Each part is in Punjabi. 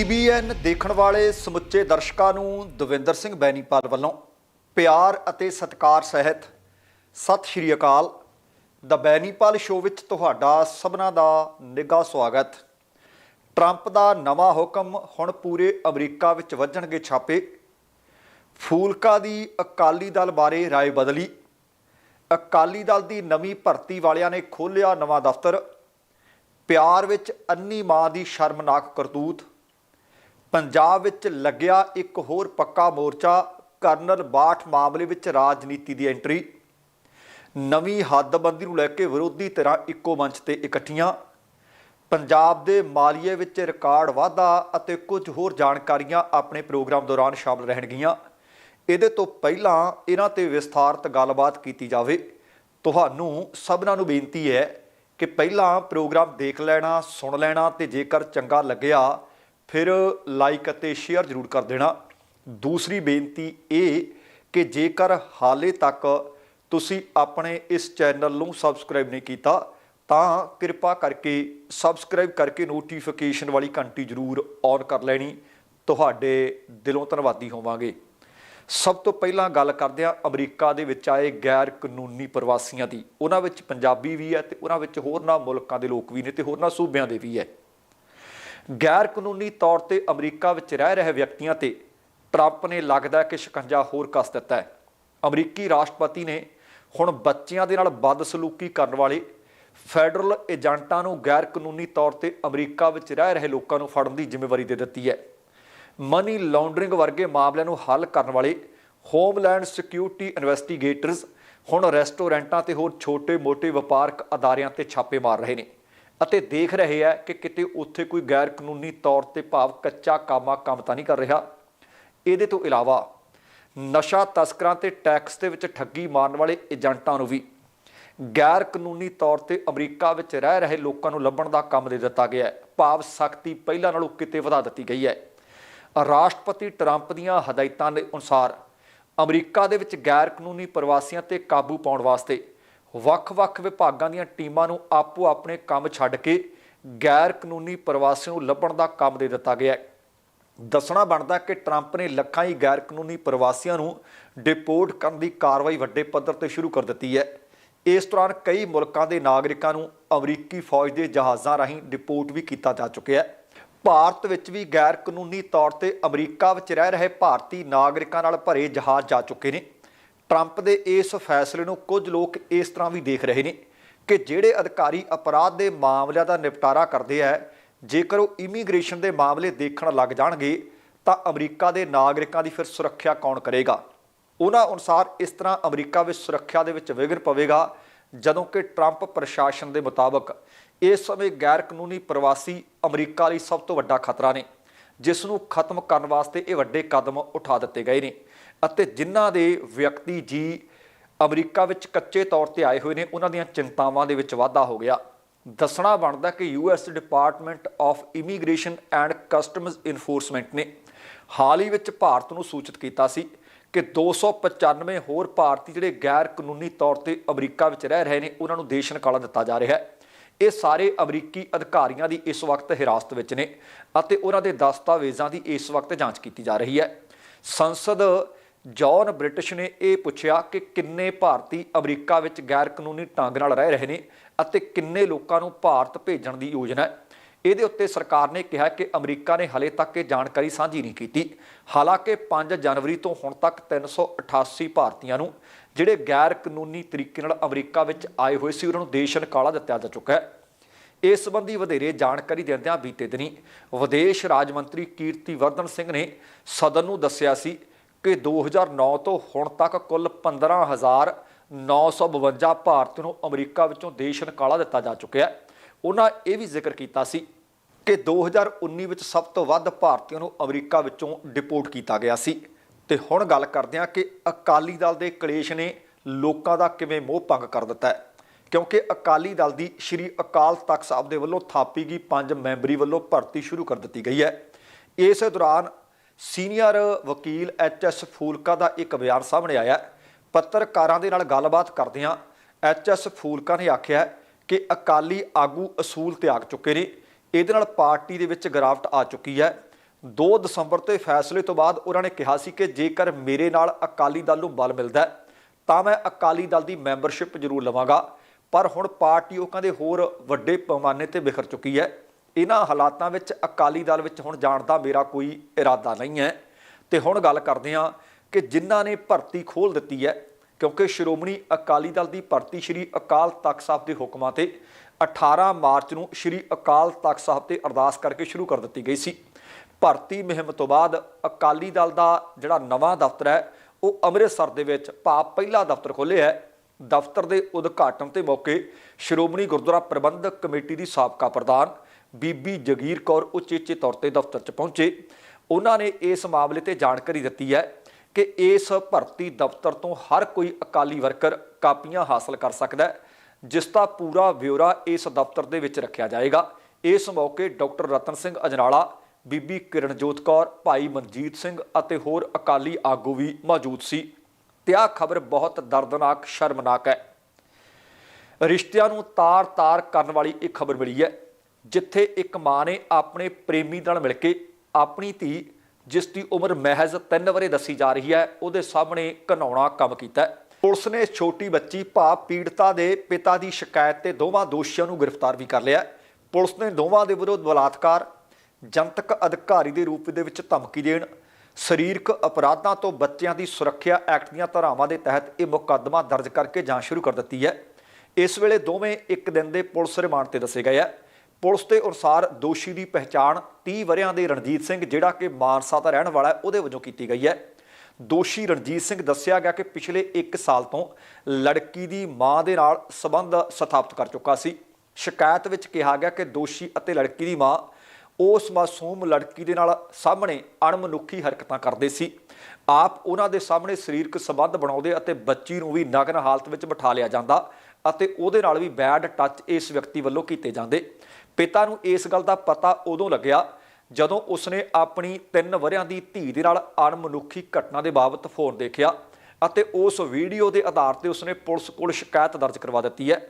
ਟੀਬੀਐਨ ਦੇਖਣ ਵਾਲੇ ਸਮੁੱਚੇ ਦਰਸ਼ਕਾਂ ਨੂੰ ਦਵਿੰਦਰ ਸਿੰਘ ਬੈਨੀਪਾਲ ਵੱਲੋਂ ਪਿਆਰ ਅਤੇ ਸਤਿਕਾਰ ਸਹਿਤ ਸਤਿ ਸ਼੍ਰੀ ਅਕਾਲ ਦਾ ਬੈਨੀਪਾਲ ਸ਼ੋਅ ਵਿੱਚ ਤੁਹਾਡਾ ਸਭਨਾ ਦਾ ਨਿੱਘਾ ਸਵਾਗਤ ਟਰੰਪ ਦਾ ਨਵਾਂ ਹੁਕਮ ਹੁਣ ਪੂਰੇ ਅਮਰੀਕਾ ਵਿੱਚ ਵੱਜਣਗੇ ਛਾਪੇ ਫੂਲਕਾ ਦੀ ਅਕਾਲੀ ਦਲ ਬਾਰੇ رائے ਬਦਲੀ ਅਕਾਲੀ ਦਲ ਦੀ ਨਵੀਂ ਭਰਤੀ ਵਾਲਿਆਂ ਨੇ ਖੋਲ੍ਹਿਆ ਨਵਾਂ ਦਫ਼ਤਰ ਪਿਆਰ ਵਿੱਚ ਅੰਨੀ ਮਾਂ ਦੀ ਸ਼ਰਮਨਾਕ ਕਰਤੂਤ ਪੰਜਾਬ ਵਿੱਚ ਲੱਗਿਆ ਇੱਕ ਹੋਰ ਪੱਕਾ ਮੋਰਚਾ, ਕਰਨਲ ਬਾਠ ਮਾਮਲੇ ਵਿੱਚ ਰਾਜਨੀਤੀ ਦੀ ਐਂਟਰੀ। ਨਵੀਂ ਹੱਦਬੰਦੀ ਨੂੰ ਲੈ ਕੇ ਵਿਰੋਧੀ ਧਿਰਾਂ ਇੱਕੋ ਮੰਚ ਤੇ ਇਕੱਠੀਆਂ। ਪੰਜਾਬ ਦੇ ਮਾਲੀਏ ਵਿੱਚ ਰਿਕਾਰਡ ਵਾਧਾ ਅਤੇ ਕੁਝ ਹੋਰ ਜਾਣਕਾਰੀਆਂ ਆਪਣੇ ਪ੍ਰੋਗਰਾਮ ਦੌਰਾਨ ਸ਼ਾਮਲ ਰਹਿਣਗੀਆਂ। ਇਹਦੇ ਤੋਂ ਪਹਿਲਾਂ ਇਹਨਾਂ ਤੇ ਵਿਸਥਾਰਤ ਗੱਲਬਾਤ ਕੀਤੀ ਜਾਵੇ। ਤੁਹਾਨੂੰ ਸਭਨਾਂ ਨੂੰ ਬੇਨਤੀ ਹੈ ਕਿ ਪਹਿਲਾਂ ਪ੍ਰੋਗਰਾਮ ਦੇਖ ਲੈਣਾ, ਸੁਣ ਲੈਣਾ ਤੇ ਜੇਕਰ ਚੰਗਾ ਲੱਗਿਆ ਫਿਰ ਲਾਈਕ ਅਤੇ ਸ਼ੇਅਰ ਜ਼ਰੂਰ ਕਰ ਦੇਣਾ। ਦੂਸਰੀ ਬੇਨਤੀ ਇਹ ਕਿ ਜੇਕਰ ਹਾਲੇ ਤੱਕ ਤੁਸੀਂ ਆਪਣੇ ਇਸ ਚੈਨਲ ਨੂੰ ਸਬਸਕ੍ਰਾਈਬ ਨਹੀਂ ਕੀਤਾ, ਤਾਂ ਕਿਰਪਾ ਕਰਕੇ ਸਬਸਕ੍ਰਾਈਬ ਕਰਕੇ ਨੋਟੀਫਿਕੇਸ਼ਨ ਵਾਲੀ ਘੰਟੀ ਜ਼ਰੂਰ ਔਨ ਕਰ ਲੈਣੀ। ਤੁਹਾਡੇ ਦਿਲੋਂ ਧੰਨਵਾਦੀ ਹੋਵਾਂਗੇ। ਸਭ ਤੋਂ ਪਹਿਲਾਂ ਗੱਲ ਕਰਦੇ ਹਾਂ ਅਮਰੀਕਾ ਦੇ ਵਿੱਚ ਆਏ ਗੈਰ ਕਾਨੂੰਨੀ ਪ੍ਰਵਾਸੀਆਂ ਦੀ। ਉਹਨਾਂ ਵਿੱਚ ਪੰਜਾਬੀ ਵੀ ਹੈ ਤੇ ਉਹਨਾਂ ਵਿੱਚ ਹੋਰਨਾਂ ਮੁਲਕਾਂ ਦੇ ਲੋਕ ਵੀ ਨੇ ਤੇ ਹੋਰਨਾਂ ਸੂਬਿਆਂ ਦੇ ਵੀ ਹੈ। ਗੈਰ ਕਾਨੂੰਨੀ ਤੌਰ ਤੇ ਅਮਰੀਕਾ ਵਿੱਚ ਰਹਿ ਰਹੇ ਵਿਅਕਤੀਆਂ ਤੇ ਟਰੰਪ ਨੇ ਲੱਗਦਾ ਕਿ ਸ਼ਿਕੰਜਾ ਹੋਰ ਕੱਸ ਦਿੱਤਾ ਹੈ। ਅਮਰੀਕੀ ਰਾਸ਼ਟਰਪਤੀ ਨੇ ਹੁਣ ਬੱਚਿਆਂ ਦੇ ਨਾਲ ਬਦਸਲੂਕੀ ਕਰਨ ਵਾਲੇ ਫੈਡਰਲ ਏਜੰਟਾਂ ਨੂੰ ਗੈਰ ਕਾਨੂੰਨੀ ਤੌਰ ਤੇ ਅਮਰੀਕਾ ਵਿੱਚ ਰਹਿ ਰਹੇ ਲੋਕਾਂ ਨੂੰ ਫੜਨ ਦੀ ਜ਼ਿੰਮੇਵਾਰੀ ਦੇ ਦਿੱਤੀ ਹੈ। ਮਨੀ ਲਾਂਡਰਿੰਗ ਵਰਗੇ ਮਾਮਲਿਆਂ ਨੂੰ ਹੱਲ ਕਰਨ ਵਾਲੇ ਹੋਮਲੈਂਡ ਸਿਕਿਉਰਿਟੀ ਇਨਵੈਸਟੀਗੇਟਰਸ ਹੁਣ ਰੈਸਟੋਰੈਂਟਾਂ ਤੇ ਹੋਰ ਛੋਟੇ-ਮੋਟੇ ਵਪਾਰਕ ਅਦਾਰਿਆਂ ਤੇ ਛਾਪੇ ਮਾਰ ਰਹੇ ਨੇ। ਅਤੇ ਦੇਖ ਰਹੇ ਹੈ ਕਿ ਕਿਤੇ ਉੱਥੇ ਕੋਈ ਗੈਰ ਕਾਨੂੰਨੀ ਤੌਰ ਤੇ ਭਾਵ ਕੱਚਾ ਕਾਮਾ ਕੰਮ ਤਾਂ ਨਹੀਂ ਕਰ ਰਿਹਾ। ਇਹਦੇ ਤੋਂ ਇਲਾਵਾ ਨਸ਼ਾ ਤਸਕਰਾਂ ਤੇ ਟੈਕਸ ਦੇ ਵਿੱਚ ਠੱਗੀ ਮਾਰਨ ਵਾਲੇ ਏਜੰਟਾਂ ਨੂੰ ਵੀ ਗੈਰ ਕਾਨੂੰਨੀ ਤੌਰ ਤੇ ਅਮਰੀਕਾ ਵਿੱਚ ਰਹਿ ਰਹੇ ਲੋਕਾਂ ਨੂੰ ਲੱਭਣ ਦਾ ਕੰਮ ਦੇ ਦਿੱਤਾ ਗਿਆ ਹੈ। ਭਾਵ ਸਖਤੀ ਪਹਿਲਾਂ ਨਾਲੋਂ ਕਿਤੇ ਵਧਾ ਦਿੱਤੀ ਗਈ ਹੈ। ਰਾਸ਼ਟਰਪਤੀ ਟਰੰਪ ਦੀਆਂ ਹਦਾਇਤਾਂ ਦੇ ਅਨੁਸਾਰ ਅਮਰੀਕਾ ਦੇ ਵਿੱਚ ਗੈਰ ਕਾਨੂੰਨੀ ਪ੍ਰਵਾਸੀਆਂ ਤੇ ਕਾਬੂ ਪਾਉਣ ਵਾਸਤੇ ਵੱਖ-ਵੱਖ ਵਿਭਾਗਾਂ ਦੀਆਂ ਟੀਮਾਂ ਨੂੰ ਆਪੋ ਆਪਣੇ ਕੰਮ ਛੱਡ ਕੇ ਗੈਰ ਕਾਨੂੰਨੀ ਪ੍ਰਵਾਸੀਆਂ ਨੂੰ ਲੱਭਣ ਦਾ ਕੰਮ ਦੇ ਦਿੱਤਾ ਗਿਆ ਹੈ। ਦੱਸਣਾ ਬਣਦਾ ਕਿ ਟਰੰਪ ਨੇ ਲੱਖਾਂ ਹੀ ਗੈਰ ਕਾਨੂੰਨੀ ਪ੍ਰਵਾਸੀਆਂ ਨੂੰ ਡਿਪੋਰਟ ਕਰਨ ਦੀ ਕਾਰਵਾਈ ਵੱਡੇ ਪੱਧਰ ਤੇ ਸ਼ੁਰੂ ਕਰ ਦਿੱਤੀ ਹੈ। ਇਸ ਦੌਰਾਨ ਕਈ ਮੁਲਕਾਂ ਦੇ ਨਾਗਰਿਕਾਂ ਨੂੰ ਅਮਰੀਕੀ ਫੌਜ ਦੇ ਜਹਾਜ਼ਾਂ ਰਾਹੀਂ ਡਿਪੋਰਟ ਵੀ ਕੀਤਾ ਜਾ ਚੁੱਕਿਆ ਹੈ। ਭਾਰਤ ਵਿੱਚ ਵੀ ਗੈਰ ਕਾਨੂੰਨੀ ਤੌਰ ਤੇ ਅਮਰੀਕਾ ਵਿੱਚ ਰਹਿ ਰਹੇ ਭਾਰਤੀ ਨਾਗਰਿਕਾਂ ਨਾਲ ਭਰੇ ਜਹਾਜ਼ ਜਾ ਚੁੱਕੇ ਨੇ। ਟਰੰਪ ਦੇ ਇਸ ਫੈਸਲੇ ਨੂੰ ਕੁਝ ਲੋਕ ਇਸ ਤਰ੍ਹਾਂ ਵੀ ਦੇਖ ਰਹੇ ਨੇ ਕਿ ਜਿਹੜੇ ਅਧਿਕਾਰੀ ਅਪਰਾਧ ਦੇ ਮਾਮਲਿਆਂ ਦਾ ਨਿਪਟਾਰਾ ਕਰਦੇ ਆ, ਜੇਕਰ ਉਹ ਇਮੀਗ੍ਰੇਸ਼ਨ ਦੇ ਮਾਮਲੇ ਦੇਖਣ ਲੱਗ ਜਾਣਗੇ, ਤਾਂ ਅਮਰੀਕਾ ਦੇ ਨਾਗਰਿਕਾਂ ਦੀ ਫਿਰ ਸੁਰੱਖਿਆ ਕੌਣ ਕਰੇਗਾ? ਉਹਨਾਂ ਅਨੁਸਾਰ ਇਸ ਤਰ੍ਹਾਂ ਅਮਰੀਕਾ ਵਿੱਚ ਸੁਰੱਖਿਆ ਦੇ ਵਿੱਚ ਵਿਘਨ ਪਵੇਗਾ, ਜਦੋਂ ਕਿ ਟਰੰਪ ਪ੍ਰਸ਼ਾਸਨ ਦੇ ਮੁਤਾਬਕ ਇਸ ਸਮੇਂ ਗੈਰ ਕਾਨੂੰਨੀ ਪ੍ਰਵਾਸੀ ਅਮਰੀਕਾ ਲਈ ਸਭ ਤੋਂ ਵੱਡਾ ਖਤਰਾ ਨੇ, ਜਿਸ ਨੂੰ ਖਤਮ ਕਰਨ ਵਾਸਤੇ ਇਹ ਵੱਡੇ ਕਦਮ ਉਠਾ ਦਿੱਤੇ ਗਏ ਨੇ। ਅਤੇ ਜਿਨ੍ਹਾਂ ਦੇ ਵਿਅਕਤੀ ਜੀ ਅਮਰੀਕਾ ਵਿੱਚ ਕੱਚੇ ਤੌਰ ਤੇ ਆਏ ਹੋਏ ਨੇ, ਉਹਨਾਂ ਦੀਆਂ ਚਿੰਤਾਵਾਂ ਦੇ ਵਿੱਚ ਵਾਧਾ ਹੋ ਗਿਆ। ਦੱਸਣਾ ਬਣਦਾ ਕਿ US department of immigration and customs enforcement ਨੇ ਹਾਲ ਹੀ ਵਿੱਚ ਭਾਰਤ ਨੂੰ ਸੂਚਿਤ ਕੀਤਾ ਸੀ ਕਿ 295 ਹੋਰ ਭਾਰਤੀ ਜਿਹੜੇ ਗੈਰ ਕਾਨੂੰਨੀ ਤੌਰ ਤੇ ਅਮਰੀਕਾ ਵਿੱਚ ਰਹਿ ਰਹੇ ਨੇ, ਉਹਨਾਂ ਨੂੰ ਦੇਸ਼ ਨਿਕਾਲਾ ਦਿੱਤਾ ਜਾ ਰਿਹਾ ਹੈ। ਇਹ ਸਾਰੇ ਅਮਰੀਕੀ ਅਧਿਕਾਰੀਆਂ ਦੀ ਇਸ ਵਕਤ ਹਿਰਾਸਤ ਵਿੱਚ ਨੇ ਅਤੇ ਉਹਨਾਂ ਦੇ ਦਸਤਾਵੇਜ਼ਾਂ ਦੀ ਇਸ ਵਕਤ ਜਾਂਚ ਕੀਤੀ ਜਾ ਰਹੀ ਹੈ। ਸੰਸਦ ਜੌਨ ਬ੍ਰਿਟਿਸ਼ ਨੇ ਇਹ ਪੁੱਛਿਆ ਕਿ ਕਿੰਨੇ ਭਾਰਤੀ ਅਮਰੀਕਾ ਵਿੱਚ ਗੈਰ ਕਾਨੂੰਨੀ ਢੰਗ ਨਾਲ ਰਹਿ ਰਹੇ ਨੇ ਅਤੇ ਕਿੰਨੇ ਲੋਕਾਂ ਨੂੰ ਭਾਰਤ ਭੇਜਣ ਦੀ ਯੋਜਨਾ ਹੈ। ਇਹਦੇ ਉੱਤੇ ਸਰਕਾਰ ਨੇ ਕਿਹਾ ਕਿ ਅਮਰੀਕਾ ਨੇ ਹਲੇ ਤੱਕ ਇਹ ਜਾਣਕਾਰੀ ਸਾਂਝੀ ਨਹੀਂ ਕੀਤੀ। ਹਾਲਾਂਕਿ 5 ਜਨਵਰੀ ਤੋਂ ਹੁਣ ਤੱਕ 388 ਭਾਰਤੀਆਂ ਨੂੰ, ਜਿਹੜੇ ਗੈਰ ਕਾਨੂੰਨੀ ਤਰੀਕੇ ਨਾਲ ਅਮਰੀਕਾ ਵਿੱਚ ਆਏ ਹੋਏ ਸੀ, ਉਹਨਾਂ ਨੂੰ ਦੇਸ਼ ਨਿਕਾਲਾ ਦਿੱਤਾ ਜਾ ਚੁੱਕਾ ਹੈ। ਇਸ ਸੰਬੰਧੀ ਵਧੇਰੇ ਜਾਣਕਾਰੀ ਦਿੰਦਿਆਂ ਬੀਤੇ ਦਿਨੀ ਵਿਦੇਸ਼ ਰਾਜ ਮੰਤਰੀ ਕੀਰਤੀ ਵਰਧਨ ਸਿੰਘ ਨੇ ਸਦਨ ਨੂੰ ਦੱਸਿਆ ਸੀ ਕਿ 2009 ਤੋਂ ਹੁਣ ਤੱਕ ਕੁੱਲ 15952 ਭਾਰਤੀਆਂ ਨੂੰ ਅਮਰੀਕਾ ਵਿੱਚੋਂ ਦੇਸ਼ ਨਿਕਾਲਾ ਦਿੱਤਾ ਜਾ ਚੁੱਕਿਆ ਹੈ। ਉਹਨਾਂ ਇਹ ਵੀ ਜ਼ਿਕਰ ਕੀਤਾ ਸੀ ਕਿ 2019 ਵਿੱਚ ਸਭ ਤੋਂ ਵੱਧ ਭਾਰਤੀਆਂ ਨੂੰ ਅਮਰੀਕਾ ਵਿੱਚੋਂ ਡਿਪੋਰਟ ਕੀਤਾ ਗਿਆ ਸੀ। ਤੇ ਹੁਣ ਗੱਲ ਕਰਦੇ ਹਾਂ ਕਿ ਅਕਾਲੀ ਦਲ ਦੇ ਕਲੇਸ਼ ਨੇ ਲੋਕਾਂ ਦਾ ਕਿਵੇਂ ਮੋਹ ਭੰਗ ਕਰ ਦਿੱਤਾ ਹੈ। ਕਿਉਂਕਿ ਅਕਾਲੀ ਦਲ ਦੀ ਸ਼੍ਰੀ ਅਕਾਲ ਤਖਤ ਸਾਹਿਬ ਦੇ ਵੱਲੋਂ ਥਾਪੀ ਗਈ ਪੰਜ ਮੈਂਬਰੀ ਵੱਲੋਂ ਭਰਤੀ ਸ਼ੁਰੂ ਕਰ ਦਿੱਤੀ ਗਈ ਹੈ। ਇਸ ਦੌਰਾਨ ਸੀਨੀਅਰ ਵਕੀਲ ਐਚ ਐਸ ਫੂਲਕਾ ਦਾ ਇੱਕ ਬਿਆਨ ਸਾਹਮਣੇ ਆਇਆ ਪੱਤਰਕਾਰਾਂ ਦੇ ਨਾਲ ਗੱਲਬਾਤ ਕਰਦਿਆਂ ਐਚ ਐਸ ਫੂਲਕਾ ਨੇ ਆਖਿਆ ਕਿ ਅਕਾਲੀ ਆਗੂ ਅਸੂਲ ਤਿਆਗ ਚੁੱਕੇ ਨੇ। ਇਹਦੇ ਨਾਲ ਪਾਰਟੀ ਦੇ ਵਿੱਚ ਗਿਰਾਵਟ ਆ ਚੁੱਕੀ ਹੈ। 2 ਦਸੰਬਰ ਤੇ ਫੈਸਲੇ ਤੋਂ ਬਾਅਦ ਉਹਨਾਂ ਨੇ ਕਿਹਾ ਸੀ ਕਿ ਜੇਕਰ ਮੇਰੇ ਨਾਲ ਅਕਾਲੀ ਦਲ ਨੂੰ ਬਲ ਮਿਲਦਾ ਤਾਂ ਮੈਂ ਅਕਾਲੀ ਦਲ ਦੀ ਮੈਂਬਰਸ਼ਿਪ ਜ਼ਰੂਰ ਲਵਾਂਗਾ। ਪਰ ਹੁਣ ਪਾਰਟੀ ਉਹ ਕਹਿੰਦੇ ਹੋਰ ਵੱਡੇ ਪੈਮਾਨੇ ਤੇ ਵਿਖਰ ਚੁੱਕੀ ਹੈ। ਇਹਨਾਂ ਹਾਲਾਤਾਂ ਵਿੱਚ ਅਕਾਲੀ ਦਲ ਵਿੱਚ ਹੁਣ ਜਾਣ ਦਾ ਮੇਰਾ ਕੋਈ ਇਰਾਦਾ ਨਹੀਂ ਹੈ। ਤੇ ਹੁਣ ਗੱਲ ਕਰਦੇ ਹਾਂ ਕਿ ਜਿਨ੍ਹਾਂ ਨੇ ਭਰਤੀ ਖੋਲ ਦਿੱਤੀ ਹੈ, ਕਿਉਂਕਿ ਸ਼੍ਰੋਮਣੀ ਅਕਾਲੀ ਦਲ ਦੀ ਭਰਤੀ ਸ਼੍ਰੀ ਅਕਾਲ ਤਖਤ ਸਾਹਿਬ ਦੇ ਹੁਕਮਾਂ ਤੇ 18 ਮਾਰਚ ਨੂੰ ਸ਼੍ਰੀ ਅਕਾਲ ਤਖਤ ਸਾਹਿਬ ਤੇ ਅਰਦਾਸ ਕਰਕੇ ਸ਼ੁਰੂ ਕਰ ਦਿੱਤੀ ਗਈ ਸੀ। ਭਰਤੀ ਮੁਹਿੰਮ ਤੋਂ ਬਾਅਦ ਅਕਾਲੀ ਦਲ ਦਾ ਜਿਹੜਾ ਨਵਾਂ ਦਫ਼ਤਰ ਹੈ, ਉਹ ਅੰਮ੍ਰਿਤਸਰ ਦੇ ਵਿੱਚ ਭਾਵ ਪਹਿਲਾ ਦਫ਼ਤਰ ਖੋਲ੍ਹਿਆ ਹੈ। ਦਫ਼ਤਰ ਦੇ ਉਦਘਾਟਨ ਤੇ ਮੌਕੇ ਸ਼੍ਰੋਮਣੀ ਗੁਰਦੁਆਰਾ ਪ੍ਰਬੰਧਕ ਕਮੇਟੀ ਦੀ ਸਾਬਕਾ ਪ੍ਰਧਾਨ ਬੀਬੀ ਜਗੀਰ ਕੌਰ ਉਚੇਚੇ ਤੌਰ ਤੇ ਦਫ਼ਤਰ 'ਚ ਪਹੁੰਚੇ। ਉਹਨਾਂ ਨੇ ਇਸ ਮਾਮਲੇ ਤੇ ਜਾਣਕਾਰੀ ਦਿੱਤੀ ਹੈ ਕਿ ਇਸ ਭਰਤੀ ਦਫ਼ਤਰ ਤੋਂ ਹਰ ਕੋਈ ਅਕਾਲੀ ਵਰਕਰ ਕਾਪੀਆਂ ਹਾਸਲ ਕਰ ਸਕਦਾ ਹੈ, ਜਿਸ ਦਾ ਪੂਰਾ ਵਿਉਰਾ ਇਸ ਦਫ਼ਤਰ ਦੇ ਵਿੱਚ ਰੱਖਿਆ ਜਾਏਗਾ। ਇਸ ਮੌਕੇ ਡਾਕਟਰ ਰਤਨ ਸਿੰਘ ਅਜਨਾਲਾ, ਬੀਬੀ ਕਿਰਨਜੋਤ ਕੌਰ, ਭਾਈ ਮਨਜੀਤ ਸਿੰਘ ਅਤੇ ਹੋਰ ਅਕਾਲੀ ਆਗੂ ਵੀ ਮੌਜੂਦ ਸੀ। ਤੇ ਆਹ ਖਬਰ ਬਹੁਤ ਦਰਦਨਾਕ, ਸ਼ਰਮਨਾਕ ਹੈ। ਰਿਸ਼ਤਿਆਂ ਨੂੰ ਤਾਰ-ਤਾਰ ਕਰਨ ਵਾਲੀ ਇੱਕ ਖਬਰ ਮਿਲੀ ਹੈ ਜਿੱਥੇ ਇੱਕ ਮਾਂ ਨੇ ਆਪਣੇ ਪ੍ਰੇਮੀ ਨਾਲ ਮਿਲ ਕੇ ਆਪਣੀ ਧੀ, ਜਿਸ ਦੀ ਉਮਰ ਮਹਿਜ਼ 3 ਵਰੇ ਦੱਸੀ ਜਾ ਰਹੀ ਹੈ, ਉਹਦੇ ਸਾਹਮਣੇ ਘਨਾਉਣਾ ਕੰਮ ਕੀਤਾ ਪੁਲਿਸ ਨੇ ਛੋਟੀ ਬੱਚੀ ਭਾ ਪੀੜਤਾ ਦੇ ਪਿਤਾ ਦੀ ਸ਼ਿਕਾਇਤ ਤੇ ਦੋਵਾਂ ਦੋਸ਼ੀਆਂ ਨੂੰ ਗ੍ਰਿਫਤਾਰ ਵੀ ਕਰ ਲਿਆ ਪੁਲਿਸ ਨੇ ਦੋਵਾਂ ਦੇ ਵਿਰੁੱਧ ਬਲਾਤਕਾਰ, ਜਨਤਕ ਅਧਿਕਾਰੀ ਦੇ ਰੂਪ ਦੇ ਵਿੱਚ ਧਮਕੀ ਦੇਣ, ਸਰੀਰਕ ਅਪਰਾਧਾਂ ਤੋਂ ਬੱਚਿਆਂ ਦੀ ਸੁਰੱਖਿਆ ਐਕਟ ਦੀਆਂ ਧਾਰਾਵਾਂ ਦੇ ਤਹਿਤ ਇਹ ਮੁਕੱਦਮਾ ਦਰਜ ਕਰਕੇ ਜਾਂਚ ਸ਼ੁਰੂ ਕਰ ਦਿੱਤੀ ਹੈ। ਇਸ ਵੇਲੇ ਦੋਵੇਂ ਇੱਕ ਦਿਨ ਦੇ ਪੁਲਿਸ ਰਿਮਾਂਡ ਤੇ ਦੱਸੇ ਗਏ ਹੈ। ਪੁਲਿਸ ਦੇ ਅਨੁਸਾਰ ਦੋਸ਼ੀ ਦੀ ਪਹਿਚਾਣ 30 ਵਰਿਆਂ ਦੇ ਰਣਜੀਤ ਸਿੰਘ, ਜਿਹੜਾ ਕਿ ਮਾਨਸਾ ਦਾ ਰਹਿਣ ਵਾਲਾ ਹੈ, ਉਹਦੇ ਵਜੋਂ ਕੀਤੀ ਗਈ ਹੈ। ਦੋਸ਼ੀ ਰਣਜੀਤ ਸਿੰਘ ਦੱਸਿਆ ਗਿਆ ਕਿ ਪਿਛਲੇ 1 ਸਾਲ ਤੋਂ ਲੜਕੀ ਦੀ ਮਾਂ ਦੇ ਨਾਲ ਸਬੰਧ ਸਥਾਪਿਤ ਕਰ ਚੁੱਕਾ ਸੀ। ਸ਼ਿਕਾਇਤ ਵਿੱਚ ਕਿਹਾ ਗਿਆ ਕਿ ਦੋਸ਼ੀ ਅਤੇ ਲੜਕੀ ਦੀ ਮਾਂ ਉਸ ਮਾਸੂਮ ਲੜਕੀ ਦੇ ਨਾਲ ਸਾਹਮਣੇ ਅਣਮਨੁੱਖੀ ਹਰਕਤਾਂ ਕਰਦੇ ਸੀ। ਆਪ ਉਹਨਾਂ ਦੇ ਸਾਹਮਣੇ ਸਰੀਰਕ ਸੰਬੰਧ ਬਣਾਉਂਦੇ ਅਤੇ ਬੱਚੀ ਨੂੰ ਵੀ ਨਗਨ ਹਾਲਤ ਵਿੱਚ ਬਿਠਾ ਲਿਆ ਜਾਂਦਾ ਅਤੇ ਉਹਦੇ ਨਾਲ ਵੀ ਬੈਡ ਟੱਚ ਇਸ ਵਿਅਕਤੀ ਵੱਲੋਂ ਕੀਤੇ ਜਾਂਦੇ। ਪਿਤਾ ਨੂੰ ਇਸ ਗੱਲ ਦਾ ਪਤਾ ਉਦੋਂ ਲੱਗਿਆ ਜਦੋਂ ਉਸਨੇ ਆਪਣੀ 3 ਵਰਿਆਂ ਦੀ ਧੀ ਦੇ ਨਾਲ ਅਣਮਨੁੱਖੀ ਘਟਨਾ ਦੇ ਬਾਬਤ ਫੋਨ ਦੇਖਿਆ ਅਤੇ ਉਸ ਵੀਡੀਓ ਦੇ ਆਧਾਰ ਤੇ ਉਸਨੇ ਪੁਲਿਸ ਕੋਲ ਸ਼ਿਕਾਇਤ ਦਰਜ ਕਰਵਾ ਦਿੱਤੀ ਹੈ।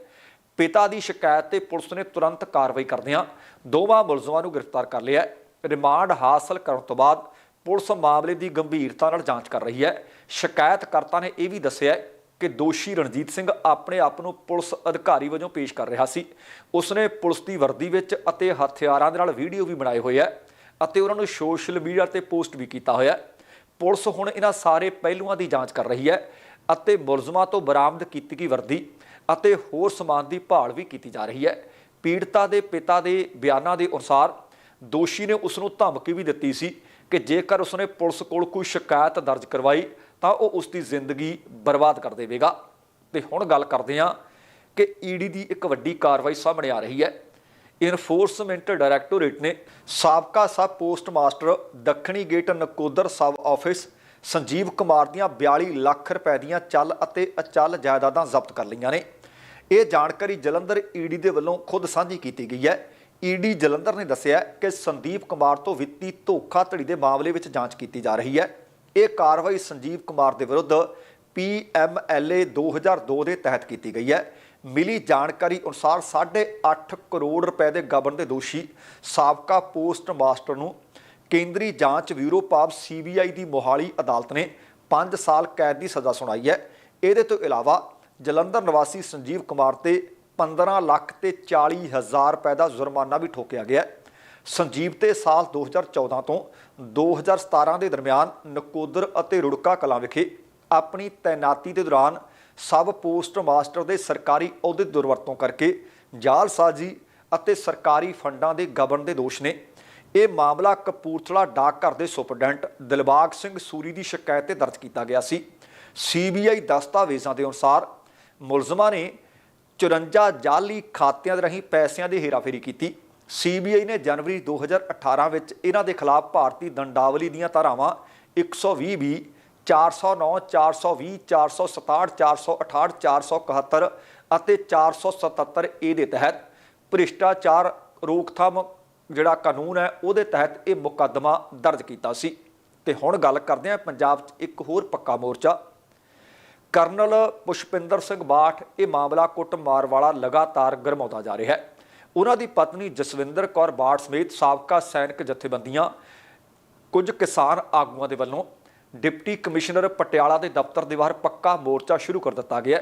ਪਿਤਾ ਦੀ ਸ਼ਿਕਾਇਤ ਤੇ ਪੁਲਿਸ ਨੇ ਤੁਰੰਤ ਕਾਰਵਾਈ ਕਰਦਿਆਂ ਦੋਵਾਂ ਮੁਲਜ਼ਮਾਂ ਨੂੰ ਗ੍ਰਿਫਤਾਰ ਕਰ ਲਿਆ ਰਿਮਾਂਡ ਹਾਸਲ ਕਰਨ ਤੋਂ ਬਾਅਦ ਪੁਲਿਸ ਮਾਮਲੇ ਦੀ ਗੰਭੀਰਤਾ ਨਾਲ ਜਾਂਚ ਕਰ ਰਹੀ ਹੈ। ਸ਼ਿਕਾਇਤਕਰਤਾ ਨੇ ਇਹ ਵੀ ਦੱਸਿਆ ਕਿ ਦੋਸ਼ੀ ਰਣਜੀਤ ਸਿੰਘ ਆਪਣੇ ਆਪ ਨੂੰ ਪੁਲਿਸ ਅਧਿਕਾਰੀ ਵਜੋਂ ਪੇਸ਼ ਕਰ ਰਿਹਾ ਸੀ। ਉਸਨੇ ਪੁਲਿਸ ਦੀ ਵਰਦੀ ਵਿੱਚ ਅਤੇ ਹਥਿਆਰਾਂ ਦੇ ਨਾਲ ਵੀਡੀਓ ਵੀ ਬਣਾਏ ਹੋਏ ਹੈ ਅਤੇ ਉਹਨਾਂ ਨੂੰ ਸੋਸ਼ਲ ਮੀਡੀਆ ਤੇ ਪੋਸਟ ਵੀ ਕੀਤਾ ਹੋਇਆ। ਹੈ ਪੁਲਿਸ ਹੁਣ ਇਹਨਾਂ ਸਾਰੇ ਪਹਿਲੂਆਂ ਦੀ ਜਾਂਚ ਕਰ ਰਹੀ ਹੈ ਅਤੇ ਮੁਲਜ਼ਮਾਂ ਤੋਂ ਬਰਾਮਦ ਕੀਤੀ ਗਈ ਵਰਦੀ ਅਤੇ ਹੋਰ ਸਮਾਨ ਦੀ ਭਾਲ ਵੀ ਕੀਤੀ ਜਾ ਰਹੀ ਹੈ। ਪੀੜਤਾ ਦੇ ਪਿਤਾ ਦੇ ਬਿਆਨਾਂ ਦੇ ਅਨੁਸਾਰ ਦੋਸ਼ੀ ਨੇ ਉਸ ਨੂੰ ਧਮਕੀ ਵੀ ਦਿੱਤੀ ਸੀ ਕਿ ਜੇਕਰ ਉਸਨੇ ਪੁਲਿਸ ਕੋਲ ਕੋਈ ਸ਼ਿਕਾਇਤ ਦਰਜ ਕਰਵਾਈ ਤਾਂ ਉਹ ਉਸ ਦੀ ਜ਼ਿੰਦਗੀ ਬਰਬਾਦ ਕਰ ਦੇਵੇਗਾ। ਤੇ ਹੁਣ ਗੱਲ ਕਰਦੇ ਹਾਂ ਕਿ ਈਡੀ ਦੀ ਇੱਕ ਵੱਡੀ ਕਾਰਵਾਈ ਸਾਹਮਣੇ ਆ ਰਹੀ ਹੈ। ਇਨਫੋਰਸਮੈਂਟ ਡਾਇਰੈਕਟੋਰੇਟ ਨੇ ਸਾਬਕਾ ਸਬ ਪੋਸਟ ਮਾਸਟਰ ਦੱਖਣੀ gate Nakodar sub office Sanjeev Kumar ਦੀਆਂ 42 ਲੱਖ ਰੁਪਏ ਦੀਆਂ ਚੱਲ ਅਤੇ ਅਚਲ ਜਾਇਦਾਦਾਂ ਜ਼ਬਤ ਕਰ ਲਈਆਂ ਨੇ। ਇਹ ਜਾਣਕਾਰੀ ਜਲੰਧਰ ਈਡੀ ਦੇ ਵੱਲੋਂ ਖੁਦ ਸਾਂਝੀ ਕੀਤੀ ਗਈ ਹੈ। ਈਡੀ ਜਲੰਧਰ ਨੇ ਦੱਸਿਆ ਕਿ ਸੰਦੀਪ ਕੁਮਾਰ ਤੋਂ ਵਿੱਤੀ ਧੋਖਾਧੜੀ ਦੇ ਮਾਮਲੇ ਵਿੱਚ ਜਾਂਚ ਕੀਤੀ ਜਾ ਰਹੀ ਹੈ। ਇਹ ਕਾਰਵਾਈ ਸੰਜੀਵ ਕੁਮਾਰ ਦੇ ਵਿਰੁੱਧ ਪੀਐਮਐਲਏ 2002 ਦੇ ਤਹਿਤ ਕੀਤੀ ਗਈ ਹੈ ਮਿਲੀ ਜਾਣਕਾਰੀ ਅਨੁਸਾਰ 8.5 ਕਰੋੜ ਰੁਪਏ ਦੇ ਗਬਨ ਦੇ ਦੋਸ਼ੀ ਸਾਬਕਾ ਪੋਸਟ ਮਾਸਟਰ ਨੂੰ ਕੇਂਦਰੀ ਜਾਂਚ ਬਿਊਰੋ ਪਾਬ ਸੀਬੀਆਈ ਦੀ ਮੋਹਾਲੀ ਅਦਾਲਤ ਨੇ 5 ਸਾਲ ਕੈਦ ਦੀ ਸਜ਼ਾ ਸੁਣਾਈ ਹੈ ਇਹਦੇ ਤੋਂ ਇਲਾਵਾ ਜਲੰਧਰ ਨਿਵਾਸੀ ਸੰਜੀਵ ਕੁਮਾਰ ਤੇ 15 ਲੱਖ ਤੇ 40 ਹਜ਼ਾਰ ਰੁਪਏ ਦਾ ਜੁਰਮਾਨਾ ਵੀ ਠੋਕਿਆ ਗਿਆ ਹੈ। ਸੰਜੀਵ ਤੇ ਸਾਲ 2014 ਤੋਂ 2017 ਦੇ ਦਰਮਿਆਨ ਨਕੋਦਰ ਅਤੇ ਰੁੜਕਾ ਕਲਾਂ ਵਿਖੇ ਆਪਣੀ ਤਾਇਨਾਤੀ ਦੇ ਦੌਰਾਨ ਸਬ ਪੋਸਟ ਮਾਸਟਰ ਦੇ ਸਰਕਾਰੀ ਅਹੁਦੇ ਦੀ ਦੁਰਵਰਤੋਂ ਕਰਕੇ ਜਾਲਸਾਜ਼ੀ ਅਤੇ ਸਰਕਾਰੀ ਫੰਡਾਂ ਦੇ ਗਬਨ ਦੇ ਦੋਸ਼ ਨੇ। ਇਹ ਮਾਮਲਾ ਕਪੂਰਥਲਾ ਡਾਕਘਰ ਦੇ ਸੁਪਰਡੈਂਟ ਦਿਲਬਾਗ ਸਿੰਘ ਸੂਰੀ ਦੀ ਸ਼ਿਕਾਇਤ ਤੇ ਦਰਜ ਕੀਤਾ ਗਿਆ ਸੀ। ਸੀਬੀਆਈ ਦਸਤਾਵੇਜ਼ਾਂ ਦੇ ਅਨੁਸਾਰ ਮੁਲਜ਼ਮਾਂ ਨੇ 54 ਜਾਲੀ ਖਾਤਿਆਂ ਦੇ ਰਾਹੀਂ ਪੈਸਿਆਂ ਦੀ ਹੇਰਾਫੇਰੀ ਕੀਤੀ। ਸੀਬੀਆਈ ਨੇ ਜਨਵਰੀ 2018 ਵਿੱਚ ਇਹਨਾਂ ਦੇ ਖਿਲਾਫ ਭਾਰਤੀ ਦੰਡਾਵਲੀ ਦੀਆਂ ਧਾਰਾਵਾਂ 120 ਬੀ 409 420 467 468 471 ਅਤੇ 477 ਏ ਦੇ ਤਹਿਤ ਭ੍ਰਿਸ਼ਟਾਚਾਰ ਰੋਕਥਾਮ ਜਿਹੜਾ ਕਾਨੂੰਨ ਹੈ, ਉਹਦੇ ਤਹਿਤ ਇਹ ਮੁਕੱਦਮਾ ਦਰਜ ਕੀਤਾ ਸੀ। ਤੇ ਹੁਣ ਗੱਲ ਕਰਦੇ ਹਾਂ ਪੰਜਾਬ 'ਚ ਇੱਕ ਹੋਰ ਪੱਕਾ ਮੋਰਚਾ। ਕਰਨਲ ਪੁਸ਼ਪਿੰਦਰ ਸਿੰਘ ਬਾਠ, ਇਹ ਮਾਮਲਾ ਕੁੱਟਮਾਰ ਵਾਲਾ ਲਗਾਤਾਰ ਗਰਮਾਉਂਦਾ ਜਾ ਰਿਹਾ ਹੈ। ਉਹਨਾਂ ਦੀ ਪਤਨੀ ਜਸਵਿੰਦਰ ਕੌਰ ਬਾੜ ਸਮੇਤ ਸਾਬਕਾ ਸੈਨਿਕ ਜਥੇਬੰਦੀਆਂ, ਕੁਝ ਕਿਸਾਨ ਆਗੂਆਂ ਦੇ ਵੱਲੋਂ ਡਿਪਟੀ ਕਮਿਸ਼ਨਰ ਪਟਿਆਲਾ ਦੇ ਦਫ਼ਤਰ ਦੇ ਬਾਹਰ ਪੱਕਾ ਮੋਰਚਾ ਸ਼ੁਰੂ ਕਰ ਦਿੱਤਾ ਗਿਆ